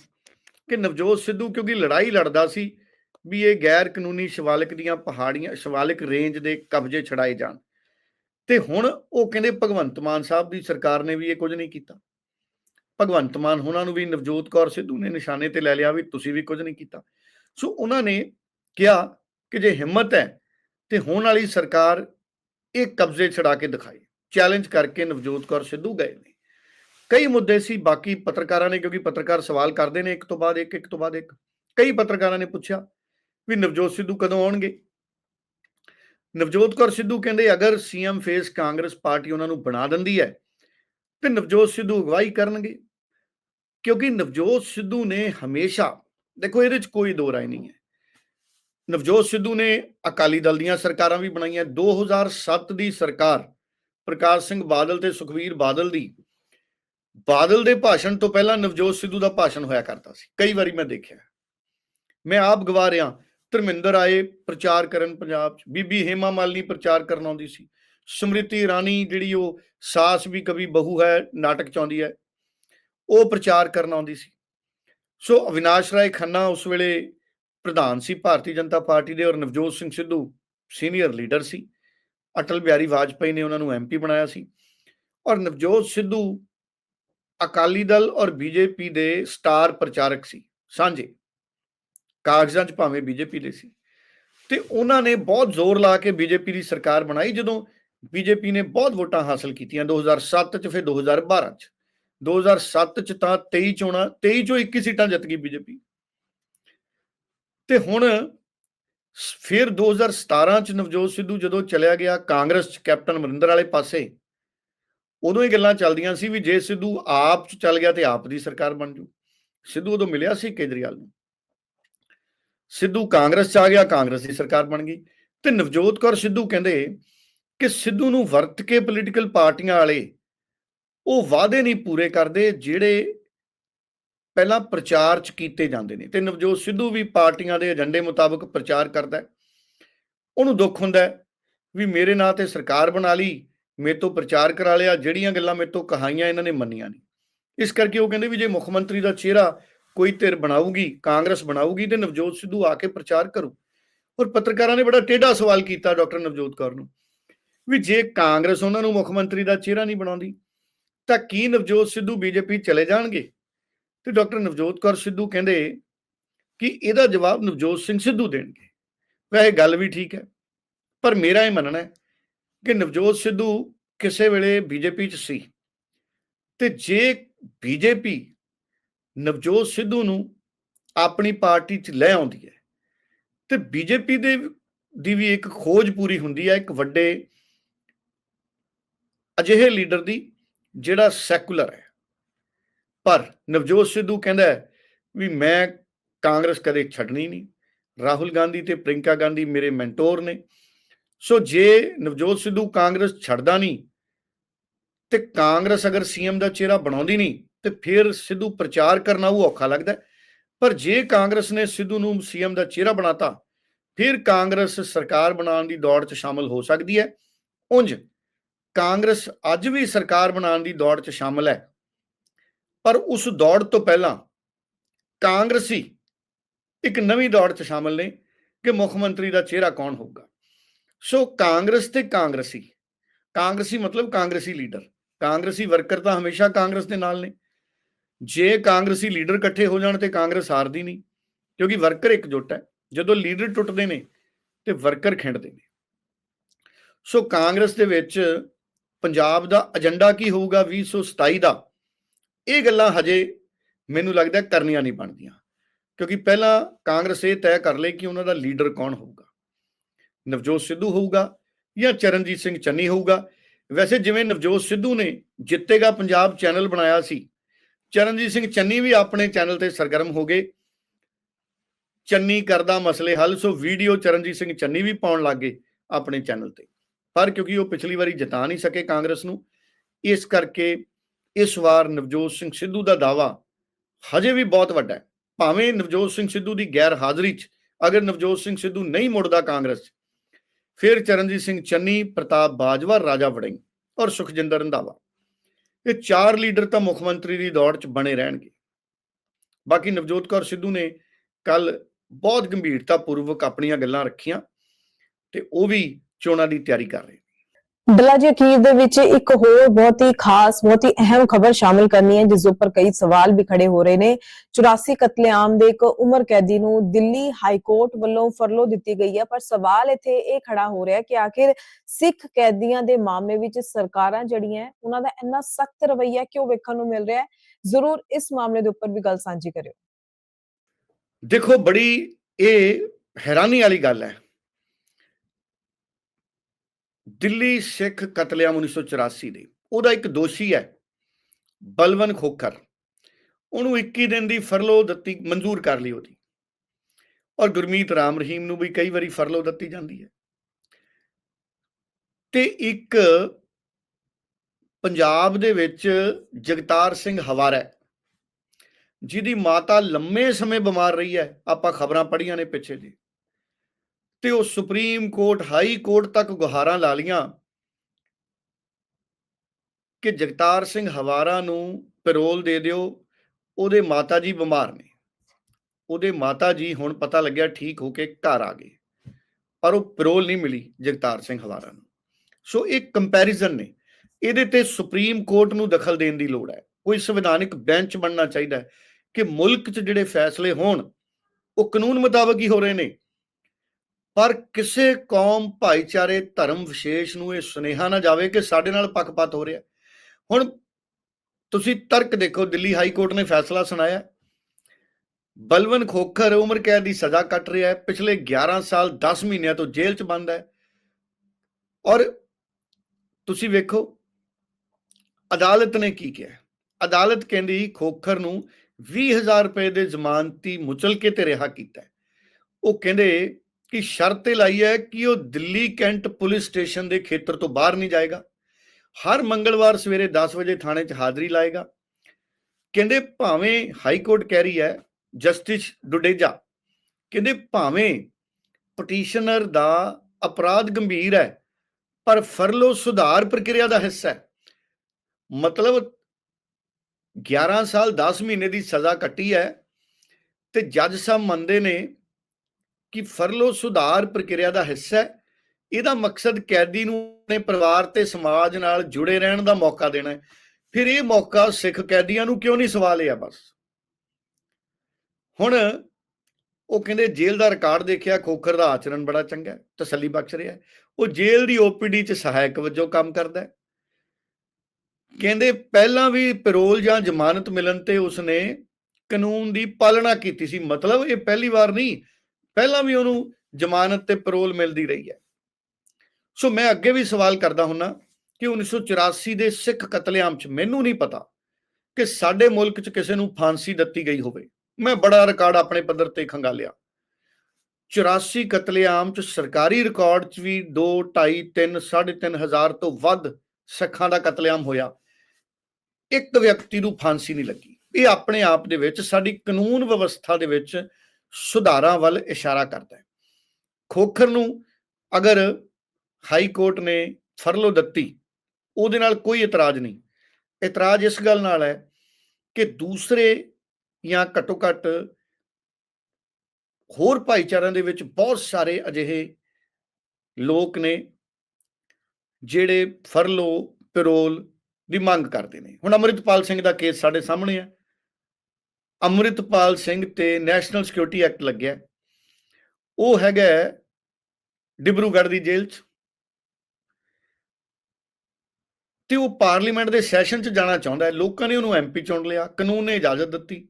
ਕਿ ਨਵਜੋਤ ਸਿੱਧੂ ਕਿਉਂਕਿ ਲੜਾਈ ਲੜਦਾ ਸੀ ਵੀ ਇਹ ਗੈਰ ਕਾਨੂੰਨੀ ਸ਼ਿਵਾਲਿਕ ਦੀਆਂ ਪਹਾੜੀਆਂ, ਸ਼ਿਵਾਲਿਕ ਰੇਂਜ ਦੇ ਕਬਜ਼ੇ ਛੜਾਏ ਜਾਣ। ਤੇ ਹੁਣ ਉਹ ਕਹਿੰਦੇ ਭਗਵੰਤ ਮਾਨ ਸਾਹਿਬ ਦੀ ਸਰਕਾਰ ਨੇ ਵੀ ਇਹ ਕੁਝ ਨਹੀਂ ਕੀਤਾ। ਭਗਵੰਤ ਮਾਨ ਉਹਨਾਂ ਨੂੰ ਵੀ, ਨਵਜੋਤ ਕੌਰ ਸਿੱਧੂ ਨੇ ਨਿਸ਼ਾਨੇ ਤੇ ਲੈ ਲਿਆ ਵੀ ਤੁਸੀਂ ਵੀ ਕੁਝ ਨਹੀਂ ਕੀਤਾ। ਸੋ ਉਹਨਾਂ ਨੇ ਕਿਹਾ ਕਿ ਜੇ ਹਿੰਮਤ ਹੈ, ਤੇ ਹੋਣ ਵਾਲੀ ਸਰਕਾਰ ਇਹ ਕਬਜ਼ੇ ਛਡਾ ਕੇ ਦਿਖਾਏ। ਚੈਲੰਜ ਕਰਕੇ ਨਵਜੋਤ ਕੌਰ ਸਿੱਧੂ ਗਏ ਨੇ। ਕਈ ਮੁੱਦੇ ਸੀ, ਬਾਕੀ ਪੱਤਰਕਾਰਾਂ ਨੇ ਕਿਉਂਕਿ ਪੱਤਰਕਾਰ ਸਵਾਲ ਕਰਦੇ ਨੇ ਇੱਕ ਤੋਂ ਬਾਅਦ ਇੱਕ ਇੱਕ ਤੋਂ ਬਾਅਦ ਇੱਕ, ਕਈ ਪੱਤਰਕਾਰਾਂ ਨੇ ਪੁੱਛਿਆ ਵੀ ਨਵਜੋਤ ਸਿੱਧੂ ਕਦੋਂ ਆਉਣਗੇ? ਨਵਜੋਤ ਕੌਰ ਸਿੱਧੂ ਕਹਿੰਦੇ, ਅਗਰ ਸੀਐਮ ਫੇਸ ਕਾਂਗਰਸ ਪਾਰਟੀ ਉਹਨਾਂ ਨੂੰ ਬਣਾ ਦਿੰਦੀ ਹੈ, ਤੇ ਨਵਜੋਤ ਸਿੱਧੂ ਅਗਵਾਈ ਕਰਨਗੇ। ਕਿਉਂਕਿ ਨਵਜੋਤ ਸਿੱਧੂ ਨੇ ਹਮੇਸ਼ਾ, ਦੇਖੋ ਇਹਦੇ ਵਿੱਚ ਕੋਈ ਦੋ ਰਾਏ ਨਹੀਂ ਹੈ। ਨਵਜੋਤ ਸਿੱਧੂ ਨੇ ਅਕਾਲੀ ਦਲ ਦੀਆਂ ਸਰਕਾਰਾਂ ਵੀ ਬਣਾਈਆਂ 2007 ਦੀ ਸਰਕਾਰ ਪ੍ਰਕਾਸ਼ ਸਿੰਘ ਬਾਦਲ ਤੇ ਸੁਖਵੀਰ ਬਾਦਲ ਦੀ ਬਾਦਲ ਦੇ ਭਾਸ਼ਣ ਤੋਂ ਪਹਿਲਾਂ ਨਵਜੋਤ ਸਿੱਧੂ ਦਾ ਭਾਸ਼ਣ ਹੋਇਆ ਕਰਦਾ ਸੀ। ਕਈ ਵਾਰੀ ਮੈਂ ਦੇਖਿਆ। ਮੈਂ ਆਪ ਗਵਾ ਰਿਹਾ। ਧਰਮਿੰਦਰ ਆਏ, ਪ੍ਰਚਾਰ ਕਰਨ ਪੰਜਾਬ 'ਚ। ਬੀਬੀ ਹੇਮਾ ਮਾਲਨੀ ਪ੍ਰਚਾਰ ਕਰਨ ਆਉਂਦੀ ਸੀ। ਸਮ੍ਰਿਤੀ ਰਾਣੀ ਜਿਹੜੀ ਉਹ ਸਾਸ ਵੀ ਕਵੀ ਬਹੂ ਹੈ, ਨਾਟਕ ਚ ਆਉਂਦੀ ਹੈ, ਉਹ ਪ੍ਰਚਾਰ ਕਰਨ ਆਉਂਦੀ ਸੀ। ਸੋ ਅਵਿਨਾਸ਼ ਰਾਏ ਖੰਨਾ ਉਸ ਵੇਲੇ ਪ੍ਰਧਾਨ ਸੀ ਭਾਰਤੀ ਜਨਤਾ ਪਾਰਟੀ ਦੇ ਔਰ ਨਵਜੋਤ ਸਿੰਘ ਸਿੱਧੂ ਸੀਨੀਅਰ ਲੀਡਰ ਸੀ। ਅਟਲ ਬਿਹਾਰੀ ਵਾਜਪਾਈ ਨੇ ਉਹਨਾਂ ਨੂੰ ਐਮਪੀ ਬਣਾਇਆ ਸੀ। ਔਰ ਨਵਜੋਤ ਸਿੱਧੂ ਅਕਾਲੀ ਦਲ ਔਰ ਬੀਜੇਪੀ ਦੇ ਸਟਾਰ ਪ੍ਰਚਾਰਕ ਸੀ, ਸਾਂਝੇ। ਕਾਗਜ਼ਾਂ 'ਚ ਭਾਵੇਂ ਬੀਜੇਪੀ ਦੇ ਸੀ। ਤੇ ਉਹਨਾਂ ਨੇ ਬਹੁਤ ਜ਼ੋਰ ਲਾ ਕੇ ਬੀਜੇਪੀ ਦੀ ਸਰਕਾਰ ਬਣਾਈ ਜਦੋਂ ਬੀਜੇਪੀ ਨੇ ਬਹੁਤ ਵੋਟਾਂ ਹਾਸਲ ਕੀਤੀਆਂ 2007 ਚ, ਫਿਰ 2012 ਚ। 2007 ਚ ਤਾਂ 23 ਚੋਣਾਂ 23 ਚੋਂ 21 ਸੀਟਾਂ ਜਿੱਤ ਗਈ ਬੀਜੇਪੀ। ਤੇ ਹੁਣ ਫਿਰ 2017 ਚ ਨਵਜੋਤ ਸਿੱਧੂ ਜਦੋਂ ਚਲਿਆ ਗਿਆ ਕਾਂਗਰਸ ਚ ਕੈਪਟਨ ਅਮਰਿੰਦਰ ਵਾਲੇ ਪਾਸੇ ਉਦੋਂ ਇਹ ਗੱਲਾਂ ਚੱਲਦੀਆਂ ਸੀ ਵੀ ਜੇ ਸਿੱਧੂ ਆਪ ਚ ਚੱਲ ਗਿਆ ਤੇ ਆਪ ਦੀ ਸਰਕਾਰ ਬਣ ਜੂ। ਸਿੱਧੂ ਉਦੋਂ ਮਿਲਿਆ ਸੀ ਕੇਜਰੀਵਾਲ ਨੂੰ। ਸਿੱਧੂ ਕਾਂਗਰਸ ਚ ਆ ਗਿਆ, ਕਾਂਗਰਸ ਦੀ ਸਰਕਾਰ ਬਣ ਗਈ ਤੇ ਨਵਜੋਤ ਕੌਰ ਸਿੱਧੂ ਕਹਿੰਦੇ ਕਿ ਸਿੱਧੂ ਨੂੰ ਵਰਤ ਕੇ ਪੋਲੀਟੀਕਲ ਪਾਰਟੀਆਂ ਵਾਲੇ ਉਹ ਵਾਅਦੇ ਨਹੀਂ ਪੂਰੇ ਕਰਦੇ ਜਿਹੜੇ ਪਹਿਲਾਂ ਪ੍ਰਚਾਰ ਚ ਕੀਤੇ ਜਾਂਦੇ ਨੇ। ਤੇ ਨਵਜੋਤ ਸਿੱਧੂ ਵੀ ਪਾਰਟੀਆਂ ਦੇ ਏਜੰਡੇ ਮੁਤਾਬਕ ਪ੍ਰਚਾਰ ਕਰਦਾ ਉਹਨੂੰ ਦੁੱਖ ਹੁੰਦਾ ਵੀ ਮੇਰੇ ਨਾਂ ਤੇ ਸਰਕਾਰ ਬਣਾ ਲਈ ਮੇਰੇ ਤੋਂ ਪ੍ਰਚਾਰ ਕਰਾ ਲਿਆ, ਜਿਹੜੀਆਂ ਗੱਲਾਂ ਮੇਰੇ ਤੋਂ ਕਹਾਈਆਂ ਇਹਨਾਂ ਨੇ ਮੰਨੀਆਂ ਨਹੀਂ। ਇਸ ਕਰਕੇ ਉਹ ਕਹਿੰਦੇ ਵੀ ਜੇ ਮੁੱਖ ਮੰਤਰੀ ਦਾ ਚਿਹਰਾ ਕੋਈ ਧਿਰ ਬਣਾਊਗੀ, ਕਾਂਗਰਸ ਬਣਾਊਗੀ, ਤੇ ਨਵਜੋਤ ਸਿੱਧੂ ਆ ਕੇ ਪ੍ਰਚਾਰ ਕਰੂ। ਔਰ ਪੱਤਰਕਾਰਾਂ ਨੇ ਬੜਾ ਟੇਢਾ ਸਵਾਲ ਕੀਤਾ ਡਾਕਟਰ ਨਵਜੋਤ ਕੌਰ ਨੂੰ, ਵੀ ਜੇ ਕਾਂਗਰਸ ਉਹਨਾਂ ਨੂੰ ਮੁੱਖ ਮੰਤਰੀ ਦਾ ਚਿਹਰਾ ਨਹੀਂ ਬਣਾਉਂਦੀ, ਤਾਂ ਕੀ ਨਵਜੋਤ ਸਿੱਧੂ ਬੀਜੇਪੀ ਚਲੇ ਜਾਣਗੇ? ਤੇ ਡਾਕਟਰ ਨਵਜੋਤ ਕੌਰ ਸਿੱਧੂ ਕਹਿੰਦੇ ਕਿ ਇਹਦਾ ਜਵਾਬ ਨਵਜੋਤ ਸਿੰਘ ਸਿੱਧੂ ਦੇਣਗੇ। ਵੈਸੇ ਗੱਲ ਵੀ ਠੀਕ ਹੈ, ਪਰ ਮੇਰਾ ਇਹ ਮੰਨਣਾ ਹੈ ਕਿ ਨਵਜੋਤ ਸਿੱਧੂ ਕਿਸੇ ਵੇਲੇ ਬੀਜੇਪੀ ਚ ਸੀ। ਤੇ ਜੇ ਬੀਜੇਪੀ ਨਵਜੋਤ ਸਿੱਧੂ ਨੂੰ ਆਪਣੀ ਪਾਰਟੀ ਚ ਲੈ ਆਉਂਦੀ ਹੈ, ਤੇ ਬੀਜੇਪੀ ਦੇ ਦੀ ਵੀ ਇੱਕ ਖੋਜ ਪੂਰੀ ਹੁੰਦੀ ਹੈ, ਇੱਕ ਵੱਡੇ ਅਜਿਹੇ ਲੀਡਰ ਦੀ, ਜਿਹੜਾ ਸੈਕੂਲਰ ਹੈ। ਪਰ ਨਵਜੋਤ ਸਿੱਧੂ ਕਹਿੰਦਾ ਵੀ ਮੈਂ ਕਾਂਗਰਸ ਕਦੇ ਛੱਡਣੀ ਨਹੀਂ। ਰਾਹੁਲ ਗਾਂਧੀ ਤੇ ਪ੍ਰਿੰਕਾ ਗਾਂਧੀ ਮੇਰੇ ਮੈਂਟੋਰ ਨੇ। ਸੋ ਜੇ ਨਵਜੋਤ ਸਿੱਧੂ ਕਾਂਗਰਸ ਛੱਡਦਾ ਨਹੀਂ ਤੇ ਕਾਂਗਰਸ ਅਗਰ ਸੀਐਮ ਦਾ ਚਿਹਰਾ ਬਣਾਉਂਦੀ ਨਹੀਂ ਤੇ ਫਿਰ ਸਿੱਧੂ ਪ੍ਰਚਾਰ ਕਰਨਾ ਉਹ ਔਖਾ ਲੱਗਦਾ ਪਰ ਜੇ ਕਾਂਗਰਸ ਨੇ ਸਿੱਧੂ ਨੂੰ ਸੀਐਮ ਦਾ ਚਿਹਰਾ ਬਣਾਤਾ, ਫਿਰ ਕਾਂਗਰਸ ਸਰਕਾਰ ਬਣਾਉਣ ਦੀ ਦੌੜ 'ਚ ਸ਼ਾਮਲ ਹੋ ਸਕਦੀ ਹੈ। ਉਂਝ ਕਾਂਗਰਸ ਅੱਜ ਵੀ ਸਰਕਾਰ ਬਣਾਉਣ ਦੀ ਦੌੜ 'ਚ ਸ਼ਾਮਲ ਹੈ। ਪਰ ਉਸ ਦੌੜ ਤੋਂ ਪਹਿਲਾਂ ਕਾਂਗਰਸੀ ਇੱਕ ਨਵੀਂ ਦੌੜ 'ਚ ਸ਼ਾਮਲ ਨੇ ਕਿ ਮੁੱਖ ਮੰਤਰੀ ਦਾ ਚਿਹਰਾ ਕੌਣ ਹੋਊਗਾ? ਸੋ ਕਾਂਗਰਸ ਤੇ ਕਾਂਗਰਸੀ। ਕਾਂਗਰਸੀ ਮਤਲਬ ਕਾਂਗਰਸੀ ਲੀਡਰ। ਕਾਂਗਰਸੀ ਵਰਕਰ ਤਾਂ ਹਮੇਸ਼ਾ ਕਾਂਗਰਸ ਦੇ ਨਾਲ ਨੇ। ਜੇ ਕਾਂਗਰਸੀ ਲੀਡਰ ਇਕੱਠੇ ਹੋ ਜਾਣ ਤੇ ਕਾਂਗਰਸ ਹਾਰਦੀ ਨਹੀਂ, ਕਿਉਂਕਿ ਵਰਕਰ ਇਕਜੁੱਟ ਹੈ। ਜਦੋਂ ਲੀਡਰ ਟੁੱਟਦੇ ਨੇ ਤੇ ਵਰਕਰ ਖਿੰਡਦੇ ਨੇ। ਸੋ ਕਾਂਗਰਸ ਦੇ ਵਿੱਚ ਪੰਜਾਬ ਦਾ ਏਜੰਡਾ ਕੀ ਹੋਊਗਾ? 2027 ਦਾ। ਇਹ ਗੱਲਾਂ ਹਜੇ ਮੈਨੂੰ ਲੱਗਦਾ ਕਰਨੀਆਂ ਨਹੀਂ ਬਣਦੀਆਂ। ਕਿਉਂਕਿ ਪਹਿਲਾਂ ਕਾਂਗਰਸ ਇਹ ਤੈਅ ਕਰ ਲੇ ਕਿ ਉਹਨਾਂ ਦਾ ਲੀਡਰ ਕੌਣ ਹੋਊਗਾ। ਨਵਜੋਤ ਸਿੱਧੂ ਹੋਊਗਾ ਜਾਂ ਚਰਨਜੀਤ ਸਿੰਘ ਚੰਨੀ ਹੋਊਗਾ। ਵੈਸੇ ਜਿਵੇਂ ਨਵਜੋਤ ਸਿੱਧੂ ਨੇ ਜਿੱਤੇਗਾ ਪੰਜਾਬ ਚੈਨਲ ਬਣਾਇਆ ਸੀ, ਚਰਨਜੀਤ ਸਿੰਘ ਚੰਨੀ ਵੀ ਆਪਣੇ ਚੈਨਲ ਤੇ ਸਰਗਰਮ ਹੋ ਗਏ। ਚੰਨੀ ਕਰਦਾ ਮਸਲੇ ਹੱਲ, ਸੋ ਵੀਡੀਓ ਚਰਨਜੀਤ ਸਿੰਘ ਚੰਨੀ ਵੀ ਪਾਉਣ ਲੱਗੇ ਆਪਣੇ ਚੈਨਲ ਤੇ। ਪਰ ਕਿਉਂਕਿ ਉਹ ਪਿਛਲੀ ਵਾਰੀ ਜਿਤਾ ਨਹੀਂ ਸਕੇ ਕਾਂਗਰਸ ਨੂੰ, ਇਸ ਕਰਕੇ ਇਸ ਵਾਰ ਨਵਜੋਤ ਸਿੰਘ ਸਿੱਧੂ ਦਾ ਦਾਵਾ ਹਜੇ ਵੀ ਬਹੁਤ ਵੱਡਾ ਹੈ। ਭਾਵੇਂ ਨਵਜੋਤ ਸਿੰਘ ਸਿੱਧੂ ਦੀ ਗੈਰ ਹਾਜ਼ਰੀ 'ਚ ਅਗਰ ਨਵਜੋਤ ਸਿੰਘ ਸਿੱਧੂ ਨਹੀਂ ਮੁੜਦਾ ਕਾਂਗਰਸ ਫਿਰ ਚਰਨਜੀਤ ਸਿੰਘ ਚੰਨੀ, ਪ੍ਰਤਾਪ ਬਾਜਵਾ, ਰਾਜਾ ਵੜਿੰਗ ਔਰ ਸੁਖਜਿੰਦਰ ਰੰਧਾਵਾ। ਇਹ ਚਾਰ ਲੀਡਰ ਤਾਂ ਮੁੱਖ ਮੰਤਰੀ ਦੀ ਦੌੜ 'ਚ ਬਣੇ ਰਹਿਣਗੇ। ਬਾਕੀ ਨਵਜੋਤ ਕੌਰ ਸਿੱਧੂ ਨੇ ਕੱਲ ਬਹੁਤ ਗੰਭੀਰਤਾ ਪੂਰਵਕ ਆਪਣੀਆਂ ਗੱਲਾਂ ਰੱਖੀਆਂ ਤੇ ਉਹ ਵੀ ਚੋਣਾਂ ਦੀ ਤਿਆਰੀ ਕਰ ਰਹੇ ਬਿਲਾ ਜੀ, ਅਖੀਰ ਦੇ ਵਿੱਚ ਇੱਕ ਹੋਰ ਬਹੁਤ ਹੀ ਖਾਸ, ਬਹੁਤ ਹੀ ਅਹਿਮ ਖਬਰ ਸ਼ਾਮਿਲ ਕਰਨੀ ਹੈ, ਜਿਸ ਉੱਪਰ ਕਈ ਸਵਾਲ ਵੀ ਖੜੇ ਹੋ ਰਹੇ ਨੇ। 84 ਕਤਲੇਆਮ ਦੇ ਇੱਕ ਉਮਰ ਕੈਦੀ ਨੂੰ ਦਿੱਲੀ ਹਾਈ ਕੋਰਟ ਵੱਲੋਂ ਫਰਲੋ ਦਿੱਤੀ ਗਈ ਹੈ, ਪਰ ਸਵਾਲ ਇੱਥੇ ਇਹ ਖੜਾ ਹੋ ਰਿਹਾ ਕਿ ਆਖਿਰ ਸਿੱਖ ਕੈਦੀਆਂ ਦੇ ਮਾਮਲੇ ਵਿੱਚ ਸਰਕਾਰਾਂ ਜਿਹੜੀਆਂ ਉਹਨਾਂ ਦਾ ਇੰਨਾ ਸਖਤ ਰਵੱਈਆ ਕਿਉਂ ਵੇਖਣ ਨੂੰ ਮਿਲ ਰਿਹਾ ਹੈ? ਜ਼ਰੂਰ ਇਸ ਮਾਮਲੇ ਦੇ ਉੱਪਰ ਵੀ ਗੱਲ ਸਾਂਝੀ ਕਰਿਓ। ਦੇਖੋ, ਬੜੀ ਇਹ ਹੈਰਾਨੀ ਵਾਲੀ ਗੱਲ ਹੈ ਦਿੱਲੀ ਸਿੱਖ ਕਤਲੇਆਮ 1984 ਦੇ। ਉਹਦਾ ਇੱਕ ਦੋਸ਼ੀ ਹੈ ਬਲਵਨ ਖੋਖਰ। ਉਹਨੂੰ 21 ਦਿਨ ਦੀ ਫਰਲੋ ਦਿੱਤੀ, ਮਨਜ਼ੂਰ ਕਰ ਲਈ ਉਹਦੀ। ਔਰ ਗੁਰਮੀਤ ਰਾਮ ਰਹੀਮ ਨੂੰ ਵੀ ਕਈ ਵਾਰੀ ਫਰਲੋ ਦਿੱਤੀ ਜਾਂਦੀ ਹੈ। ਤੇ ਇੱਕ ਪੰਜਾਬ ਦੇ ਵਿੱਚ ਜਗਤਾਰ ਸਿੰਘ ਹਵਾਰਾ ਜਿਹਦੀ ਮਾਤਾ ਲੰਮੇ ਸਮੇਂ ਬਿਮਾਰ ਰਹੀ ਹੈ। ਆਪਾਂ ਖਬਰਾਂ ਪੜ੍ਹੀਆਂ ਨੇ ਪਿੱਛੇ ਜੀ ਤੇ ਉਹ ਸੁਪਰੀਮ ਕੋਰਟ, ਹਾਈ ਕੋਰਟ ਤੱਕ ਗੁਹਾਰਾਂ ਲਾ ਲੀਆਂ ਕਿ ਜਗਤਾਰ ਸਿੰਘ ਹਵਾਰਾ ਨੂੰ ਪੈਰੋਲ ਦੇ ਦਿਓ, ਉਹਦੇ ਮਾਤਾ ਜੀ ਬਿਮਾਰ ਨੇ। ਉਹਦੇ ਮਾਤਾ ਜੀ ਹੁਣ ਪਤਾ ਲੱਗਿਆ ਠੀਕ ਹੋ ਕੇ ਘਰ ਆ ਗਏ, ਪਰ ਉਹ ਪੈਰੋਲ ਨਹੀਂ ਮਿਲੀ ਜਗਤਾਰ ਸਿੰਘ ਹਵਾਰਾ ਨੂੰ। ਸੋ ਇਹ ਕੰਪੈਰੀਜ਼ਨ ਨੇ। ਇਹਦੇ ਤੇ ਸੁਪਰੀਮ ਕੋਰਟ ਨੂੰ ਦਖਲ ਦੇਣ ਦੀ ਲੋੜ ਹੈ। ਕੋਈ ਸੰਵਿਧਾਨਿਕ ਬੈਂਚ ਬਣਨਾ ਚਾਹੀਦਾ ਹੈ ਕਿ ਮੁਲਕ 'ਚ ਜਿਹੜੇ ਫੈਸਲੇ ਹੋਣ, ਉਹ ਕਾਨੂੰਨ ਮੁਤਾਬਕ ਹੀ ਹੋ ਰਹੇ ਨੇ। ਪਰ ਕਿਸੇ ਕੌਮ ਭਾਈਚਾਰੇ ਧਰਮ ਵਿਸ਼ੇਸ਼ ਨੂੰ ਇਹ ਸੁਨੇਹਾ ਨਾ ਜਾਵੇ ਕਿ ਸਾਡੇ ਨਾਲ ਪੱਖਪਾਤ ਹੋ ਰਿਹਾ। ਹੁਣ ਤੁਸੀਂ ਤਰਕ ਦੇਖੋ, ਦਿੱਲੀ ਹਾਈ ਕੋਰਟ ਨੇ ਫੈਸਲਾ ਸੁਣਾਇਆ। ਬਲਵਨ ਖੋਖਰ ਉਮਰ ਕੈਦ ਦੀ ਸਜ਼ਾ ਕੱਟ ਰਿਹਾ ਹੈ। ਪਿਛਲੇ 11 ਸਾਲ 10 ਮਹੀਨਿਆਂ ਤੋਂ ਜੇਲ੍ਹ 'ਚ ਬੰਦ ਹੈ। ਔਰ ਤੁਸੀਂ ਵੇਖੋ, ਅਦਾਲਤ ਨੇ ਕੀ ਕਿਹਾ? ਅਦਾਲਤ ਕਹਿੰਦੀ ਖੋਖਰ ਨੂੰ 20000 ਰੁਪਏ ਦੇ ਜ਼ਮਾਨਤੀ ਮੁਚਲਕੇ ਤੇ ਰਿਹਾ ਕੀਤਾ ਉਹ ਕਹਿੰਦੇ ਕਿ ਸ਼ਰਤ ਇਹ ਲਾਈ ਹੈ ਕਿ ਉਹ ਦਿੱਲੀ ਕੈਂਟ ਪੁਲਿਸ ਸਟੇਸ਼ਨ ਦੇ ਖੇਤਰ ਤੋਂ ਬਾਹਰ ਨਹੀਂ ਜਾਏਗਾ। ਹਰ ਮੰਗਲਵਾਰ ਸਵੇਰੇ 10 ਵਜੇ ਥਾਣੇ 'ਚ ਹਾਜ਼ਰੀ ਲਾਏਗਾ। ਕਹਿੰਦੇ ਭਾਵੇਂ ਹਾਈ ਕੋਰਟ ਕਹਿ ਰਹੀ ਹੈ, ਜਸਟਿਸ ਡੁਡੇਜਾ, ਕਹਿੰਦੇ ਭਾਵੇਂ ਪਟੀਸ਼ਨਰ ਦਾ ਅਪਰਾਧ ਗੰਭੀਰ ਹੈ, ਪਰ ਫਰਲੋ ਸੁਧਾਰ ਪ੍ਰਕਿਰਿਆ ਦਾ ਹਿੱਸਾ ਹੈ। ਮਤਲਬ 11 ਸਾਲ 10 ਮਹੀਨੇ ਦੀ ਸਜ਼ਾ ਕੱਟੀ ਹੈ ਤੇ ਜੱਜ ਸਾਹਿਬ ਮੰਨਦੇ ਨੇ ਕਿ ਫਰਲੋ ਸੁਧਾਰ ਪ੍ਰਕਿਰਿਆ ਦਾ ਹਿੱਸਾ ਹੈ। ਇਹਦਾ ਮਕਸਦ ਕੈਦੀ ਨੂੰ ਆਪਣੇ ਪਰਿਵਾਰ ਤੇ ਸਮਾਜ ਨਾਲ ਜੁੜੇ ਰਹਿਣ ਦਾ ਮੌਕਾ ਦੇਣਾ ਹੈ। ਫਿਰ ਇਹ ਮੌਕਾ ਸਿੱਖ ਕੈਦੀਆਂ ਨੂੰ ਕਿਉਂ ਨਹੀਂ ਸਵਾਲ ਲਿਆ ਬਸ? ਹੁਣ ਉਹ ਕਹਿੰਦੇ ਜੇਲ੍ਹ ਦਾ ਰਿਕਾਰਡ ਦੇਖਿਆ, ਖੋਖਰ ਦਾ ਆਚਰਣ ਬੜਾ ਚੰਗਾ ਤਸੱਲੀ ਬਖਸ਼ ਰਿਹਾ ਉਹ ਜੇਲ੍ਹ ਦੀ ਓਪੀਡੀ ਚ ਸਹਾਇਕ ਵਜੋਂ ਕੰਮ ਕਰਦਾ ਹੈ। ਕਹਿੰਦੇ ਪਹਿਲਾਂ ਵੀ ਪੈਰੋਲ ਜਾਂ ਜ਼ਮਾਨਤ ਮਿਲਣ ਤੇ ਉਸਨੇ ਕਾਨੂੰਨ ਦੀ ਪਾਲਣਾ ਕੀਤੀ ਸੀ। ਮਤਲਬ ਇਹ ਪਹਿਲੀ ਵਾਰ ਨਹੀਂ ਪਹਿਲਾਂ ਵੀ ਉਹਨੂੰ ਜ਼ਮਾਨਤ ਤੇ ਪੈਰੋਲ ਮਿਲਦੀ ਰਹੀ ਹੈ। ਸੋ ਮੈਂ ਅੱਗੇ ਵੀ ਸਵਾਲ ਕਰਦਾ ਹੁੰਨਾ ਕਿ 1984 ਦੇ ਸਿੱਖ ਕਤਲੇਆਮ 'ਚ ਮੈਨੂੰ ਨਹੀਂ ਪਤਾ ਕਿ ਸਾਡੇ ਮੁਲਕ 'ਚ ਕਿਸੇ ਨੂੰ ਫਾਂਸੀ ਦਿੱਤੀ ਗਈ ਹੋਵੇ। ਮੈਂ ਬੜਾ ਰਿਕਾਰਡ ਆਪਣੇ ਪੱਧਰ ਤੇ ਖੰਗਾਲਿਆ 84 ਕਤਲੇਆਮ 'ਚ ਸਰਕਾਰੀ ਰਿਕਾਰਡ 'ਚ ਵੀ 2 2.5 3 3.5 ਹਜ਼ਾਰ ਤੋਂ ਵੱਧ ਸਿੱਖਾਂ ਦਾ ਕਤਲੇਆਮ ਹੋਇਆ। ਇੱਕ ਵਿਅਕਤੀ ਨੂੰ ਫਾਂਸੀ ਨਹੀਂ ਲੱਗੀ। ਇਹ ਆਪਣੇ ਆਪ ਦੇ ਵਿੱਚ ਸਾਡੀ ਕਾਨੂੰਨ ਵਿਵਸਥਾ ਦੇ ਵਿੱਚ ਸੁਧਾਰਾਂ ਵੱਲ ਇਸ਼ਾਰਾ ਕਰਦਾ ਹੈ। ਖੋਖਰ ਨੂੰ ਅਗਰ ਹਾਈ ਕੋਰਟ ਨੇ ਫਰਲੋ ਦਿੱਤੀ, ਉਹਦੇ ਨਾਲ ਕੋਈ ਇਤਰਾਜ਼ ਨਹੀਂ। ਇਤਰਾਜ਼ ਇਸ ਗੱਲ ਨਾਲ ਹੈ ਕਿ ਦੂਸਰੇ ਜਾਂ ਘੱਟੋ ਘੱਟ ਹੋਰ ਭਾਈਚਾਰਿਆਂ ਦੇ ਵਿੱਚ ਬਹੁਤ ਸਾਰੇ ਅਜਿਹੇ ਲੋਕ ਨੇ ਜਿਹੜੇ ਫਰਲੋ ਪੈਰੋਲ ਦੀ ਮੰਗ ਕਰਦੇ ਨੇ। ਹੁਣ ਅਮਰਿਤਪਾਲ ਸਿੰਘ ਦਾ ਕੇਸ ਸਾਡੇ ਸਾਹਮਣੇ ਹੈ। ਅਮਰਿਤਪਾਲ ਸਿੰਘ ਤੇ ਨੈਸ਼ਨਲ ਸਿਕਿਉਰਿਟੀ ਐਕਟ ਲੱਗਿਆ। ਉਹ ਹੈਗਾ ਡਿਬਰੂਗੜ੍ਹ ਦੀ ਜੇਲ੍ਹ 'ਚ। ਤੇ ਉਹ ਪਾਰਲੀਮੈਂਟ ਦੇ ਸੈਸ਼ਨ 'ਚ ਜਾਣਾ ਚਾਹੁੰਦਾ ਹੈ। ਲੋਕਾਂ ਨੇ ਉਹਨੂੰ ਐਮਪੀ ਚੁਣ ਲਿਆ, ਕਾਨੂੰਨ ਨੇ ਇਜਾਜ਼ਤ ਦਿੱਤੀ।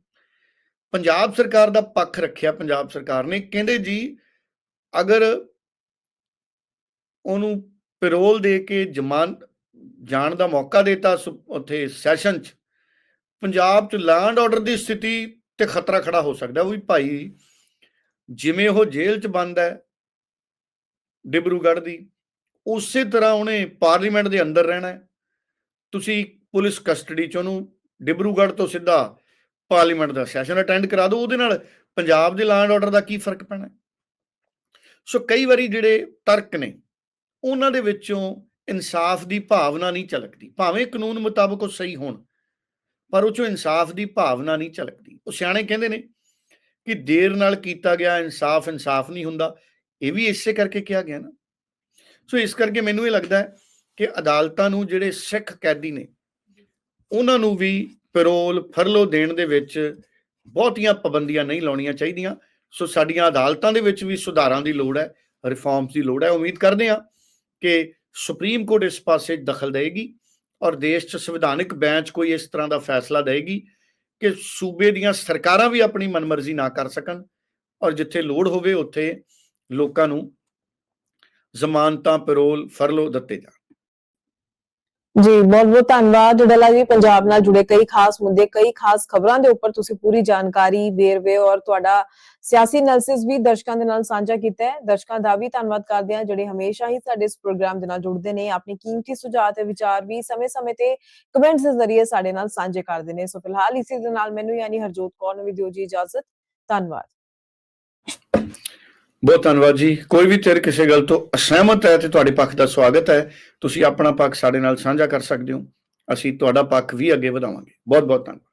ਪੰਜਾਬ ਸਰਕਾਰ ਦਾ ਪੱਖ ਰੱਖਿਆ ਪੰਜਾਬ ਸਰਕਾਰ ਨੇ, ਕਹਿੰਦੇ ਜੀ, ਅਗਰ ਉਹਨੂੰ ਪੈਰੋਲ ਦੇ ਕੇ ਜ਼ਮਾਨ ਜਾਣ ਦਾ ਮੌਕਾ ਦਿੱਤਾ ਉੱਥੇ ਸੈਸ਼ਨ 'ਚ ਪੰਜਾਬ 'ਚ ਲੈਂਡ ਆਰਡਰ ਦੀ ਸਥਿਤੀ ਤੇ ਖਤਰਾ ਖੜਾ ਹੋ ਸਕਦਾ ਉਹ ਵੀ ਭਾਈ ਜਿਵੇਂ ਉਹ ਜੇਲ੍ਹ 'ਚ ਬੰਦ ਹੈ ਡਿਬਰੂਗੜ੍ਹ ਦੀ, ਉਸੇ ਤਰ੍ਹਾਂ ਉਹਨੇ ਪਾਰਲੀਮੈਂਟ ਦੇ ਅੰਦਰ ਰਹਿਣਾ ਤੁਸੀਂ ਪੁਲਿਸ ਕਸਟਡੀ 'ਚ ਉਹਨੂੰ ਡਿਬਰੂਗੜ੍ਹ ਤੋਂ ਸਿੱਧਾ ਪਾਰਲੀਮੈਂਟ ਦਾ ਸੈਸ਼ਨ ਅਟੈਂਡ ਕਰਾ ਦਿਓ, ਉਹਦੇ ਨਾਲ ਪੰਜਾਬ ਦੇ ਲੈਂਡ ਆਰਡਰ ਦਾ ਕੀ ਫ਼ਰਕ ਪੈਣਾ ਸੋ ਕਈ ਵਾਰੀ ਜਿਹੜੇ ਤਰਕ ਨੇ, ਉਹਨਾਂ ਦੇ ਵਿੱਚੋਂ ਇਨਸਾਫ ਦੀ ਭਾਵਨਾ ਨਹੀਂ ਝਲਕਦੀ, ਭਾਵੇਂ ਕਾਨੂੰਨ ਮੁਤਾਬਕ ਉਹ ਸਹੀ ਹੋਣ। ਪਰ ਉਹ ਚੋਂ ਇਨਸਾਫ ਦੀ ਭਾਵਨਾ ਨਹੀਂ ਝਲਕਦੀ। ਉਹ ਸਿਆਣੇ ਕਹਿੰਦੇ ਨੇ ਕਿ ਦੇਰ ਨਾਲ ਕੀਤਾ ਗਿਆ ਇਨਸਾਫ ਇਨਸਾਫ ਨਹੀਂ ਹੁੰਦਾ। ਇਹ ਵੀ ਇਸੇ ਕਰਕੇ ਕਿਹਾ ਗਿਆ ਨਾ। ਸੋ ਇਸ ਕਰਕੇ ਮੈਨੂੰ ਇਹ ਲੱਗਦਾ ਹੈ ਕਿ ਅਦਾਲਤਾਂ ਨੂੰ ਜਿਹੜੇ ਸਿੱਖ ਕੈਦੀ ਨੇ, ਉਹਨਾਂ ਨੂੰ ਵੀ ਪੈਰੋਲ ਫਰਲੋ ਦੇਣ ਦੇ ਵਿੱਚ ਬਹੁਤੀਆਂ ਪਾਬੰਦੀਆਂ ਨਹੀਂ ਲਾਉਣੀਆਂ ਚਾਹੀਦੀਆਂ। ਸੋ ਸਾਡੀਆਂ ਅਦਾਲਤਾਂ ਦੇ ਵਿੱਚ ਵੀ ਸੁਧਾਰਾਂ ਦੀ ਲੋੜ ਹੈ, ਰਿਫਾਰਮਸ ਦੀ ਲੋੜ ਹੈ। ਉਮੀਦ ਕਰਦੇ ਹਾਂ ਕਿ ਸੁਪਰੀਮ ਕੋਰਟ ਇਸ ਪਾਸੇ ਦਖਲ ਦੇਗੀ ਔਰ ਦੇਸ਼ 'ਚ ਸੰਵਿਧਾਨਕ ਬੈਂਚ ਕੋਈ ਇਸ ਤਰ੍ਹਾਂ ਦਾ ਫੈਸਲਾ ਦੇਗੀ ਕਿ ਸੂਬੇ ਦੀਆਂ ਸਰਕਾਰਾਂ ਵੀ ਆਪਣੀ ਮਨਮਰਜ਼ੀ ਨਾ ਕਰ ਸਕਣ ਔਰ ਜਿੱਥੇ ਲੋੜ ਹੋਵੇ ਉੱਥੇ ਲੋਕਾਂ ਨੂੰ ਜ਼ਮਾਨਤਾਂ ਪੈਰੋਲ ਫਰਲੋ ਦਿੱਤੇ ਜਾਣ। ਜੀ ਬਹੁਤ ਬਹੁਤ ਧੰਨਵਾਦ ਡੱਲਾ ਜੀ ਪੰਜਾਬ ਨਾਲ ਜੁੜੇ ਕਈ ਖਾਸ ਮੁੱਦੇ, ਕਈ ਖਾਸ ਖਬਰਾਂ ਦੇ ਉੱਪਰ ਤੁਸੀਂ ਪੂਰੀ ਜਾਣਕਾਰੀ ਵੇਰਵੇ ਔਰ ਤੁਹਾਡਾ ਸਿਆਸੀ ਐਨਾਲਿਸਿਸ ਵੀ ਦਰਸ਼ਕਾਂ ਦੇ ਨਾਲ ਸਾਂਝਾ ਕੀਤਾ ਹੈ। ਦਰਸ਼ਕਾਂ ਦਾ ਵੀ ਧੰਨਵਾਦ ਕਰਦੇ ਹਾਂ, ਜਿਹੜੇ ਹਮੇਸ਼ਾ ਹੀ ਸਾਡੇ ਇਸ ਪ੍ਰੋਗਰਾਮ ਦੇ ਨਾਲ ਜੁੜਦੇ ਨੇ, ਆਪਣੀ ਕੀਮਤੀ ਸੁਝਾਅ ਤੇ ਵਿਚਾਰ ਵੀ ਸਮੇਂ-ਸਮੇਂ ਤੇ ਕਮੈਂਟਸ ਦੇ ਜ਼ਰੀਏ ਸਾਡੇ ਨਾਲ ਸਾਂਝੇ ਕਰਦੇ ਨੇ। ਸੋ ਫਿਲਹਾਲ ਇਸੇ ਦੇ ਨਾਲ ਮੈਨੂੰ ਯਾਨੀ ਹਰਜੋਤ ਕੌਰ ਨੂੰ ਵੀ ਦਿਓ ਜੀ ਇਜਾਜ਼ਤ। ਧੰਨਵਾਦ। ਬਹੁਤ ਧੰਨਵਾਦ ਜੀ। ਕੋਈ ਵੀ ਤੇਰੇ ਕਿਸੇ ਗੱਲ ਤੋਂ ਅਸਹਿਮਤ ਹੈ ਤੇ ਤੁਹਾਡੇ ਪੱਖ ਦਾ ਸਵਾਗਤ ਹੈ, ਤੁਸੀਂ ਆਪਣਾ ਪੱਖ ਸਾਡੇ ਨਾਲ ਸਾਂਝਾ ਕਰ ਸਕਦੇ ਹੋ। ਅਸੀਂ ਤੁਹਾਡਾ ਪੱਖ ਵੀ ਅੱਗੇ ਵਧਾਵਾਂਗੇ। ਬਹੁਤ ਬਹੁਤ ਧੰਨਵਾਦ।